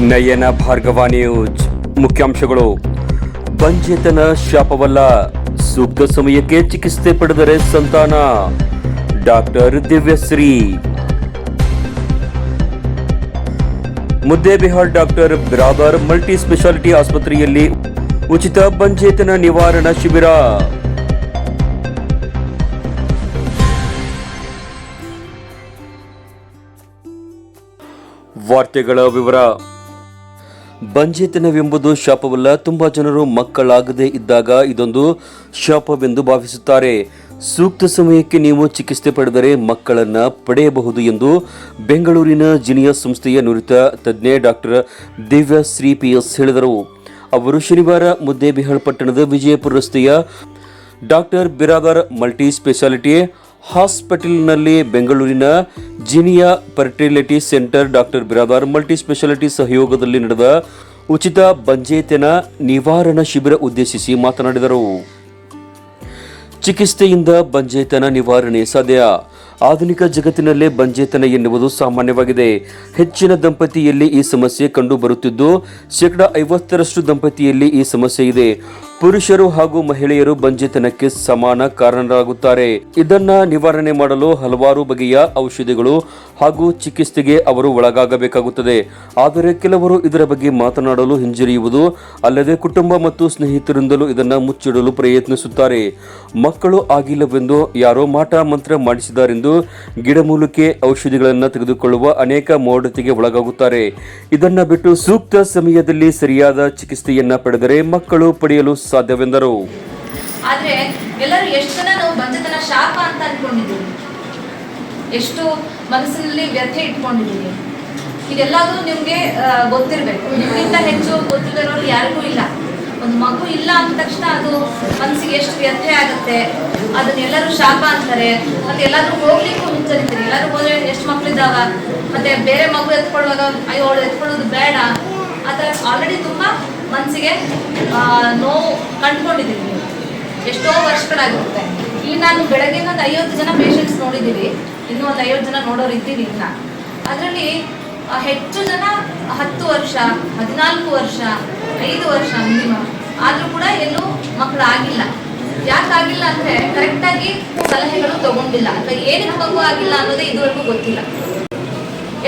ನಯನ Bhargava news ಮುಖ್ಯಾಂಶಗಳು. ಬಂಜೇತನ ಶಾಪವಲ್ಲ ಸೂಕ್ತ ಸಮಯಕ್ಕೆ ಚಿಕಿತ್ಸೆ ಪಡೆದರೆ ಸಂತಾನ. Doctor Divyashree. Muddebihal doctor Biradar multi speciality ಆಸ್ಪತ್ರೆಯಲ್ಲಿ ಉಚಿತ ಬಂಜೇತನ ನಿವಾರಣಾ ಶಿಬಿರ. ವಾರ್ತೆಗಳ ವಿವರ. ಬಂಜೇತನವೆಂಬುದು ಶಾಪವಲ್ಲ, ತುಂಬಾ ಜನರು ಮಕ್ಕಳಾಗದೇ ಇದ್ದಾಗ ಇದೊಂದು ಶಾಪವೆಂದು ಭಾವಿಸುತ್ತಾರೆ. ಸೂಕ್ತ ಸಮಯಕ್ಕೆ ನೀವು ಚಿಕಿತ್ಸೆ ಪಡೆದರೆ ಮಕ್ಕಳನ್ನ ಪಡೆಯಬಹುದು ಎಂದು ಬೆಂಗಳೂರಿನ ಜಿನಿಯಸ್ ಸಂಸ್ಥೆಯ ನುರಿತ ತಜ್ಞೆ ಡಾಕ್ಟರ್ ದಿವ್ಯ ಶ್ರೀ ಪಿ ಎಸ್ ಹೇಳಿದರು. ಅವರು ಶನಿವಾರ ಮುದ್ದೇಬಿಹಾಳ್ ಪಟ್ಟಣದ ವಿಜಯಪುರ ರಸ್ತೆಯ ಡಾಕ್ಟರ್ ಬಿರಾದರ್ ಮಲ್ಟಿ ಸ್ಪೆಷಾಲಿಟಿ ಹಾಸ್ಪಿಟಲ್ನಲ್ಲಿ ಬೆಂಗಳೂರಿನ Geneva fertility centre doctor Biradar multi speciality ಸಹಯೋಗದಲ್ಲಿ ನಡೆದ ಉಚಿತ ಬಂಜೇತನ ನಿವಾರಣಾ ಶಿಬಿರ ಉದ್ದೇಶಿಸಿ ಮಾತನಾಡಿದರು. ಚಿಕಿತ್ಸೆಯಿಂದ ಬಂಜೇತನ ನಿವಾರಣೆ ಸಾಧ್ಯ. ಆಧುನಿಕ ಜಗತ್ತಿನಲ್ಲೇ ಬಂಜೇತನ ಎನ್ನುವುದು ಸಾಮಾನ್ಯವಾಗಿದೆ. ಹೆಚ್ಚಿನ ದಂಪತಿಯಲ್ಲಿ ಈ ಸಮಸ್ಯೆ ಕಂಡು ಬರುತ್ತಿದ್ದು ಶೇಕಡ ಐವತ್ತರಷ್ಟು ದಂಪತಿಯಲ್ಲಿ ಈ ಸಮಸ್ಯೆ ಇದೆ. ಪುರುಷರು ಹಾಗೂ ಮಹಿಳೆಯರು ಬಂಜೆತನಕ್ಕೆ ಸಮಾನ ಕಾರಣರಾಗುತ್ತಾರೆ. ಇದನ್ನ ನಿವಾರಣೆ ಮಾಡಲು ಹಲವಾರು ಬಗೆಯ ಔಷಧಿಗಳು ಹಾಗೂ ಚಿಕಿತ್ಸೆಗೆ ಅವರು ಒಳಗಾಗಬೇಕಾಗುತ್ತದೆ. ಆದರೆ ಕೆಲವರು ಇದರ ಬಗ್ಗೆ ಮಾತನಾಡಲು ಹಿಂಜರಿಯುವುದು ಅಲ್ಲದೆ ಕುಟುಂಬ ಮತ್ತು ಸ್ನೇಹಿತರಿಂದಲೂ ಇದನ್ನು ಮುಚ್ಚಿಡಲು ಪ್ರಯತ್ನಿಸುತ್ತಾರೆ. ಮಕ್ಕಳು ಆಗಿಲ್ಲವೆಂದು ಯಾರೋ ಮಾಟ ಮಂತ್ರ ಮಾಡಿಸಿದಾರೆಂದು ಗಿಡಮೂಲಿಕೆ ಔಷಧಿಗಳನ್ನು ತೆಗೆದುಕೊಳ್ಳುವ ಅನೇಕ ಮೋಡತೆಗೆ ಒಳಗಾಗುತ್ತಾರೆ. ಇದನ್ನು ಬಿಟ್ಟು ಸೂಕ್ತ ಸಮಯದಲ್ಲಿ ಸರಿಯಾದ ಚಿಕಿತ್ಸೆಯನ್ನ ಪಡೆದರೆ ಮಕ್ಕಳು ಪಡೆಯಲು ಸಾಧ್ಯವೆಂದರು. ಆದ್ರೆ ಎಲ್ಲರೂ ಎಷ್ಟು ಜನ ನಾವು ಬಂಜತನ ಶಾಪ ಅಂತ ಅನ್ಕೊಂಡಿದ್ದೀವಿ. ಎಷ್ಟು ಮನಸ್ಸಿನಲ್ಲಿ ವ್ಯಥೆ ಇಟ್ಕೊಂಡಿದ್ದೀವಿ. ಇದೆಲ್ಲದೂ ನಿಮ್ಗೆ ಗೊತ್ತಿರಬೇಕು. ನಿಮ್ಗಿಂತ ಹೆಚ್ಚು ಗೊತ್ತಿರೋರು ಯಾರಿಗೂ ಇಲ್ಲ. ಒಂದು ಮಗು ಇಲ್ಲ ಅಂದ ತಕ್ಷಣ ಅದು ಮನಸ್ಸಿಗೆ ಎಷ್ಟು ವ್ಯಥೆ ಆಗುತ್ತೆ ಅದನ್ನೆಲ್ಲರೂ ಶಾಪ ಅಂತಾರೆ, ಮತ್ತೆ ಎಲ್ಲಾದ್ರೂ ಹೋಗ್ಲಿಕ್ಕೂ ಹಿಂಜರಿತೀರಿ ಎಲ್ಲರೂ ಹೋದ್ರೆ ಎಷ್ಟು ಇದ್ದಾವ ಮತ್ತೆ ಬೇರೆ ಮಗು ಎತ್ಕೊಳ್ಳುವಾಗ ಅಯ್ಯೋ, ಅವಳು ಎತ್ಕೊಳ್ಳೋದು ಬೇಡ. ಆ ಆಲ್ರೆಡಿ ತುಂಬಾ ಮನಸ್ಸಿಗೆ ನೋವು ಕಂಡ್ಕೊಂಡಿದ್ದೀವಿ ನೀವು. ಎಷ್ಟೋ ವರ್ಷಗಳಾಗಿರುತ್ತೆ ಇಲ್ಲಿ ನಾನು ಬೆಳಗ್ಗೆ ಒಂದು ಐವತ್ತು ಜನ ಪೇಷಂಟ್ಸ್ ನೋಡಿದ್ದೀವಿ ಇನ್ನೂ ಒಂದು ಐವತ್ತು ಜನ ನೋಡೋರು ಇದ್ದೀವಿ ಇನ್ನ ಅದರಲ್ಲಿ ಹೆಚ್ಚು ಜನ ಹತ್ತು ವರ್ಷ, ಹದಿನಾಲ್ಕು ವರ್ಷ, ಐದು ವರ್ಷ ಮಿನಿಮಮ್ ಆದರೂ ಕೂಡ ಎಲ್ಲೂ ಮಕ್ಕಳು ಆಗಿಲ್ಲ. ಯಾಕಾಗಿಲ್ಲ ಅಂದರೆ ಕರೆಕ್ಟಾಗಿ ಸಲಹೆಗಳು ತಗೊಂಡಿಲ್ಲ. ಅಥವಾ ಏನಕ್ಕೆ ಮಗು ಆಗಿಲ್ಲ ಅನ್ನೋದೇ ಇದುವರೆಗೂ ಗೊತ್ತಿಲ್ಲ.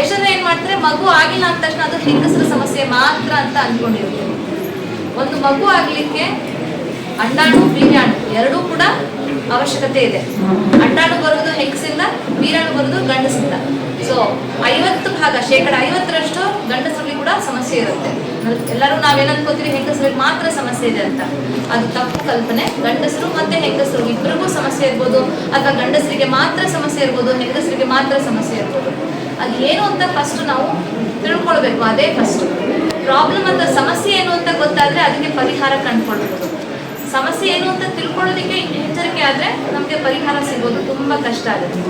ಎಷ್ಟೊಂದು ಏನು ಮಾಡ್ತಾರೆ, ಮಗು ಆಗಿಲ್ಲ ಅಂದ ತಕ್ಷಣ ಅದು ಹೆಂಗಸರ ಸಮಸ್ಯೆ ಮಾತ್ರ ಅಂತ ಅನ್ಕೊಂಡಿರ್ತೀವಿ ಒಂದು ಮಗು ಆಗ್ಲಿಕ್ಕೆ ಅಂಡಾಣು ವೀರ್ಯಾಣು ಎರಡೂ ಕೂಡ ಅವಶ್ಯಕತೆ ಇದೆ. ಅಂಡಾಣು ಬರುವುದು ಹೆಂಗಸಿಂದ, ವೀರಾಣು ಬರುವುದು ಗಂಡಸಿಂದ. ಸೊ ಐವತ್ತು ಭಾಗ, ಶೇಕಡ ಐವತ್ತರಷ್ಟು ಗಂಡಸರಲ್ಲಿ ಕೂಡ ಸಮಸ್ಯೆ ಇರುತ್ತೆ. ಎಲ್ಲರೂ ನಾವೇನ್ ಅನ್ಕೋತೀವಿ, ಹೆಂಗಸರಿಗೆ ಮಾತ್ರ ಸಮಸ್ಯೆ ಇದೆ ಅಂತ. ಅದು ತಪ್ಪು ಕಲ್ಪನೆ. ಗಂಡಸರು ಮತ್ತೆ ಹೆಂಗಸರು ಇಬ್ಬರಿಗೂ ಸಮಸ್ಯೆ ಇರ್ಬೋದು, ಅಥವಾ ಗಂಡಸರಿಗೆ ಮಾತ್ರ ಸಮಸ್ಯೆ ಇರ್ಬೋದು, ಹೆಂಗಸರಿಗೆ ಮಾತ್ರ ಸಮಸ್ಯೆ ಇರ್ಬೋದು. ಅದು ಏನು ಅಂತ ಫಸ್ಟ್ ನಾವು ತಿಳ್ಕೊಳ್ಬೇಕು, ಅದೇ ಫಸ್ಟ್ ಪ್ರಾಬ್ಲಮ್ ಅಂತ ಸಮಸ್ಯೆ ಏನು ಅಂತ ಗೊತ್ತಾದ್ರೆ ಅದಕ್ಕೆ ಪರಿಹಾರ ಕಂಡುಕೊಳ್ಬೋದು ಸಮಸ್ಯೆ ಏನು ಅಂತ ತಿಳ್ಕೊಳ್ಳೋದಕ್ಕೆ ಎಚ್ಚರಿಕೆ ಆದ್ರೆ ನಮಗೆ ಪರಿಹಾರ ಸಿಗೋದು ತುಂಬಾ ಕಷ್ಟ ಆಗುತ್ತೆ.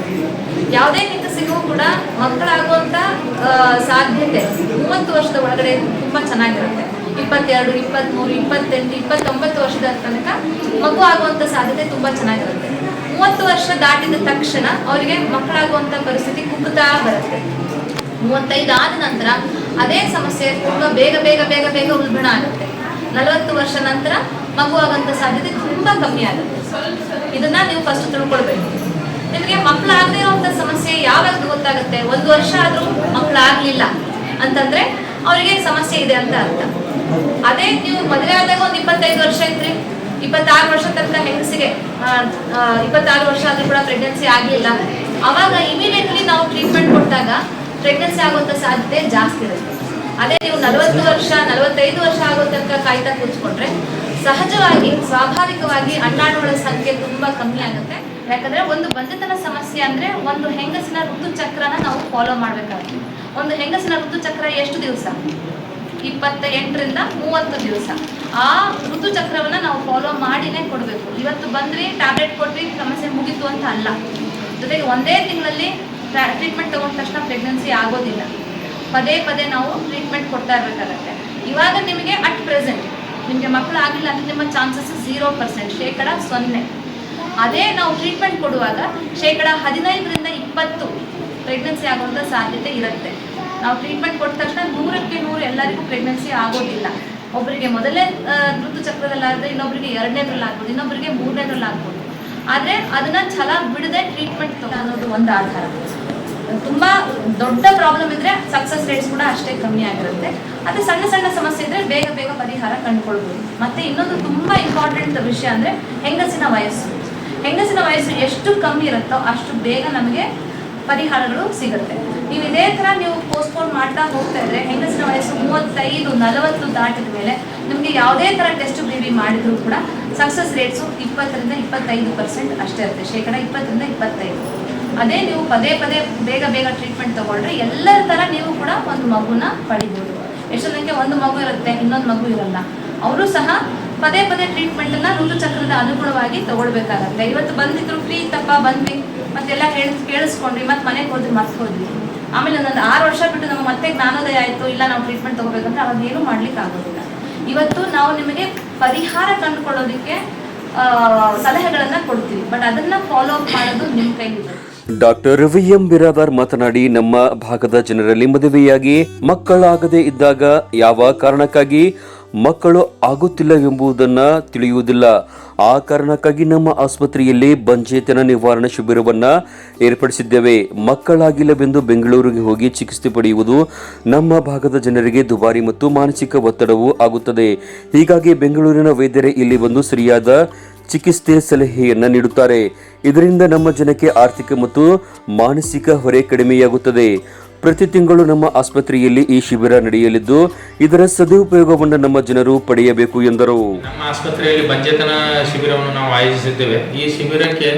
ಯಾವುದೇ ಸಿಗೋ ಕೂಡ ಮಕ್ಕಳಾಗುವಂತ ಆ, ಸಾಧ್ಯತೆ ಮೂವತ್ತು ವರ್ಷದ ಒಳಗಡೆ ತುಂಬಾ ಚೆನ್ನಾಗಿರುತ್ತೆ. ಇಪ್ಪತ್ತೆರಡು ಇಪ್ಪತ್ತ್ಮೂರು ಇಪ್ಪತ್ತೆಂಟು ಇಪ್ಪತ್ತೊಂಬತ್ತು ವರ್ಷದ ತನಕ ಮಗು ಆಗುವಂತ ಸಾಧ್ಯತೆ ತುಂಬಾ ಚೆನ್ನಾಗಿರುತ್ತೆ. ಮೂವತ್ತು ವರ್ಷ ದಾಟಿದ ತಕ್ಷಣ ಅವರಿಗೆ ಮಕ್ಕಳಾಗುವಂತ ಪರಿಸ್ಥಿತಿ ಕುಗ್ಗುತ್ತಾ ಬರುತ್ತೆ. ಮೂವತ್ತೈದು ಆದ ನಂತರ ಅದೇ ಸಮಸ್ಯೆ ತುಂಬಾ ಬೇಗ ಬೇಗ ಬೇಗ ಬೇಗ ಉಲ್ಬಣ ಆಗುತ್ತೆ. ನಲವತ್ತು ವರ್ಷ ನಂತರ ಮಗು ಆಗುವಂಥ ಸಾಧ್ಯತೆ ತುಂಬಾ ಕಮ್ಮಿ ಆಗುತ್ತೆ. ಇದನ್ನ ನೀವು ಫಸ್ಟ್ ತಿಳ್ಕೊಳ್ಬೇಕು. ನಿಮಗೆ ಮಕ್ಕಳಾಗದೇ ಇರುವಂತ ಸಮಸ್ಯೆ ಯಾವಾಗ ಗೊತ್ತಾಗುತ್ತೆ. ಒಂದು ವರ್ಷ ಆದ್ರೂ ಮಕ್ಕಳಾಗ್ಲಿಲ್ಲ ಅಂತಂದ್ರೆ ಅವರಿಗೆ ಸಮಸ್ಯೆ ಇದೆ ಅಂತ ಅರ್ಥ. ಅದೇ ನೀವು ಮದುವೆ ಆದಾಗ ಒಂದು ಇಪ್ಪತ್ತೈದು ವರ್ಷ ಇದ್ರಿ. ಇಪ್ಪತ್ತಾರು ವರ್ಷ ತನಕ ಹೆಂಗಸಿಗೆ ಇಪ್ಪತ್ತಾರು ವರ್ಷ ಆದ್ರೂ ಕೂಡ ಪ್ರೆಗ್ನೆನ್ಸಿ ಆಗಲಿಲ್ಲ. ಅವಾಗ ಇಮಿಡಿಯೇಟ್ಲಿ ನಾವು ಟ್ರೀಟ್ಮೆಂಟ್ ಕೊಟ್ಟಾಗ ಪ್ರೆಗ್ನೆನ್ಸಿ ಆಗುವಂತ ಸಾಧ್ಯತೆ ಜಾಸ್ತಿ ಇರುತ್ತೆ. ಅದೇ ನೀವು ನಲವತ್ತು ವರ್ಷ, ನಲವತ್ತೈದು ವರ್ಷ ಆಗೋ ತನಕ ಕಾಯ್ತಾ ಕೂತ್ಕೊಂಡ್ರೆ ಸಹಜವಾಗಿ, ಸ್ವಾಭಾವಿಕವಾಗಿ ಅಂಡಾಣುಗಳ ಸಂಖ್ಯೆ ತುಂಬಾ ಕಮ್ಮಿ ಆಗುತ್ತೆ. ಯಾಕಂದ್ರೆ ಒಂದು ಬಂಧತನ ಸಮಸ್ಯೆ ಅಂದ್ರೆ ಒಂದು ಹೆಂಗಸಿನ ಋತುಚಕ್ರನ ನಾವು ಫಾಲೋ ಮಾಡ್ಬೇಕಾಗುತ್ತೆ. ಒಂದು ಹೆಂಗಸಿನ ಋತುಚಕ್ರ ಎಷ್ಟು ದಿವಸ? ಇಪ್ಪತ್ತ ಎಂಟರಿಂದ ಮೂವತ್ತು ದಿವಸ. ಆ ಋತುಚಕ್ರವನ್ನ ನಾವು ಫಾಲೋ ಮಾಡಿನೇ ಕೊಡಬೇಕು. ಇವತ್ತು ಬಂದ್ರಿ ಟ್ಯಾಬ್ಲೆಟ್ ಕೊಟ್ರಿ ಸಮಸ್ಯೆ ಮುಗೀತು ಅಂತ ಅಲ್ಲ. ಜೊತೆಗೆ ಒಂದೇ ತಿಂಗಳಲ್ಲಿ ಟ್ರೀಟ್ಮೆಂಟ್ ತಗೊಂಡ ತಕ್ಷಣ ಪ್ರೆಗ್ನೆನ್ಸಿ ಆಗೋದಿಲ್ಲ. ಪದೇ ಪದೇ ನಾವು ಟ್ರೀಟ್ಮೆಂಟ್ ಕೊಡ್ತಾ ಇರಬೇಕಾಗತ್ತೆ. ಇವಾಗ ನಿಮಗೆ ಅಟ್ ಪ್ರೆಸೆಂಟ್ ನಿಮಗೆ ಮಕ್ಕಳು ಆಗಿಲ್ಲ ಅಂದರೆ ನಿಮ್ಮ ಚಾನ್ಸಸ್ ಝೀರೋ ಪರ್ಸೆಂಟ್ ಶೇಕಡ ಸೊನ್ನೆ. ಅದೇ ನಾವು ಟ್ರೀಟ್ಮೆಂಟ್ ಕೊಡುವಾಗ ಶೇಕಡ ಹದಿನೈದರಿಂದ ಇಪ್ಪತ್ತು ಪ್ರೆಗ್ನೆನ್ಸಿ ಆಗುವಂಥ ಸಾಧ್ಯತೆ ಇರುತ್ತೆ. ನಾವು ಟ್ರೀಟ್ಮೆಂಟ್ ಕೊಟ್ಟ ತಕ್ಷಣ ನೂರಕ್ಕೆ ನೂರು ಎಲ್ಲರಿಗೂ ಪ್ರೆಗ್ನೆನ್ಸಿ ಆಗೋದಿಲ್ಲ. ಒಬ್ಬರಿಗೆ ಮೊದಲನೇ ಆ, ಋತುಚಕ್ರದಲ್ಲಾದರೆ ಇನ್ನೊಬ್ಬರಿಗೆ ಎರಡನೇದ್ರಲ್ಲಿ ಆಗ್ಬೋದು ಇನ್ನೊಬ್ಬರಿಗೆ ಮೂರನೇದ್ರಲ್ಲಿ ಆಗ್ಬೋದು. ಆದರೆ ಅದನ್ನು ಛಲ ಬಿಡದೆ ಟ್ರೀಟ್ಮೆಂಟ್ ಅನ್ನೋದು ಒಂದು ಆಧಾರ. ತುಂಬ ದೊಡ್ಡ ಪ್ರಾಬ್ಲಮ್ ಇದ್ರೆ ಸಕ್ಸಸ್ ರೇಟ್ಸ್ ಕೂಡ ಅಷ್ಟೇ ಕಮ್ಮಿ ಆಗಿರುತ್ತೆ. ಅದೇ ಸಣ್ಣ ಸಣ್ಣ ಸಮಸ್ಯೆ ಇದ್ರೆ ಬೇಗ ಬೇಗ ಪರಿಹಾರ ಕಂಡುಕೊಳ್ಬೋದು. ಮತ್ತೆ ಇನ್ನೊಂದು ತುಂಬಾ ಇಂಪಾರ್ಟೆಂಟ್ ವಿಷಯ ಅಂದ್ರೆ ಹೆಂಗಸಿನ ವಯಸ್ಸು. ಹೆಂಗಸಿನ ವಯಸ್ಸು ಎಷ್ಟು ಕಮ್ಮಿ ಇರುತ್ತೋ ಅಷ್ಟು ಬೇಗ ನಮಗೆ ಪರಿಹಾರಗಳು ಸಿಗುತ್ತೆ. ನೀವು ಇದೇ ಥರ ನೀವು ಪೋಸ್ಟ್ಪೋನ್ ಮಾಡ್ತಾ ಹೋಗ್ತಾ ಇದ್ರೆ ಹೆಂಗಸಿನ ವಯಸ್ಸು ಮೂವತ್ತೈದು, ನಲವತ್ತು ದಾಟಿದ ಮೇಲೆ ನಿಮಗೆ ಯಾವುದೇ ಥರ ಟೆಸ್ಟ್ ಬಿ ಮಾಡಿದ್ರು ಕೂಡ ಸಕ್ಸಸ್ ರೇಟ್ಸು ಇಪ್ಪತ್ತರಿಂದ ಇಪ್ಪತ್ತೈದು ಪರ್ಸೆಂಟ್ ಅಷ್ಟೇ ಇರುತ್ತೆ. ಶೇಕಡ ಇಪ್ಪತ್ತರಿಂದ ಇಪ್ಪತ್ತೈದು. ಅದೇ ನೀವು ಪದೇ ಪದೇ ಬೇಗ ಬೇಗ ಟ್ರೀಟ್ಮೆಂಟ್ ತಗೊಂಡ್ರೆ ಎಲ್ಲರ ಥರ ನೀವು ಕೂಡ ಒಂದು ಮಗುನ ಪಡಿಬೋದು. ಎಷ್ಟೋ ಜನಕ್ಕೆ ಒಂದು ಮಗು ಇರುತ್ತೆ, ಇನ್ನೊಂದು ಮಗು ಇರಲ್ಲ. ಅವರು ಸಹ ಪದೇ ಪದೇ ಟ್ರೀಟ್ಮೆಂಟನ್ನ ಋತುಚಕ್ರದ ಅನುಗುಣವಾಗಿ ತಗೊಳ್ಬೇಕಾಗತ್ತೆ. ಇವತ್ತು ಬಂದಿದ್ರು ಫ್ರೀ ತಪ್ಪ, ಬಂದ್ವಿ. ಮತ್ತೆಲ್ಲ ಹೇಳಿ, ಕೇಳಿಸ್ಕೊಂಡ್ವಿ. ಮತ್ತೆ ಮನೆಗೆ ಹೋದ್ವಿ ಮತ್ತೆ ಹೋದ್ವಿ. ಆಮೇಲೆ ಒಂದೊಂದು ಆರು ವರ್ಷ ಬಿಟ್ಟು ನಮ್ಮ ಮತ್ತೆ ಜ್ಞಾನೋದಯ ಆಯಿತು. ಇಲ್ಲ, ನಾವು ಟ್ರೀಟ್ಮೆಂಟ್ ತಗೋಬೇಕಂದ್ರೆ ಅವಾಗ ಏನೂ ಮಾಡ್ಲಿಕ್ಕೆ ಆಗೋದಿಲ್ಲ ಇವತ್ತು ನಾವು ನಿಮಗೆ ಪರಿಹಾರ ಕಂಡುಕೊಳ್ಳೋದಕ್ಕೆ ಸಲಹೆಗಳನ್ನು ಕೊಡ್ತೀವಿ. ಬಟ್ ಅದನ್ನ ಫಾಲೋ ಅಪ್ ಮಾಡೋದು ನಿಮ್ಮ ಕೈಲಿದೆ. ಡಾಕ್ಟರ್ ರವಿ ಎಂ ಬಿರಾದಾರ್ ಮಾತನಾಡಿ, ನಮ್ಮ ಭಾಗದ ಜನರಲ್ಲಿ ಮದುವೆಯಾಗಿ ಮಕ್ಕಳಾಗದೇ ಇದ್ದಾಗ ಯಾವ ಕಾರಣಕ್ಕಾಗಿ ಮಕ್ಕಳು ಆಗುತ್ತಿಲ್ಲವೆಂಬುದನ್ನ ತಿಳಿಯುವುದಿಲ್ಲ. ಆ ಕಾರಣಕ್ಕಾಗಿ ನಮ್ಮ ಆಸ್ಪತ್ರೆಯಲ್ಲಿ ಬಂಜೇತನ ನಿವಾರಣಾ ಶಿಬಿರವನ್ನ ಏರ್ಪಡಿಸಿದ್ದೇವೆ. ಮಕ್ಕಳಾಗಿಲ್ಲವೆಂದು ಬೆಂಗಳೂರಿಗೆ ಹೋಗಿ ಚಿಕಿತ್ಸೆ ಪಡೆಯುವುದು ನಮ್ಮ ಭಾಗದ ಜನರಿಗೆ ದುಬಾರಿ ಮತ್ತು ಮಾನಸಿಕ ಒತ್ತಡವೂ ಆಗುತ್ತದೆ. ಹೀಗಾಗಿ ಬೆಂಗಳೂರಿನ ವೈದ್ಯರೇ ಇಲ್ಲಿ ಬಂದು ಸರಿಯಾದ ಚಿಕಿತ್ಸೆ ಸಲಹೆಯನ್ನು ನೀಡುತ್ತಾರೆ. ಇದರಿಂದ ನಮ್ಮ ಜನಕ್ಕೆ ಆರ್ಥಿಕ ಮತ್ತು ಮಾನಸಿಕ ಹೊರೆ ಕಡಿಮೆಯಾಗುತ್ತದೆ. ಪ್ರತಿ ತಿಂಗಳು ನಮ್ಮ ಆಸ್ಪತ್ರೆಯಲ್ಲಿ ಈ ಶಿಬಿರ ನಡೆಯಲಿದ್ದು, ಇದರ ಸದುಪಯೋಗವನ್ನು ನಮ್ಮ ಜನರು ಪಡೆಯಬೇಕು ಎಂದರು. ನಮ್ಮ ಆಸ್ಪತ್ರೆಯಲ್ಲಿ ಬಂಜೆತನ ಶಿಬಿರವನ್ನು ನಾವು ಆಯೋಜಿಸಿದ್ದೇವೆ. ಈ ಶಿಬಿರಕ್ಕೆ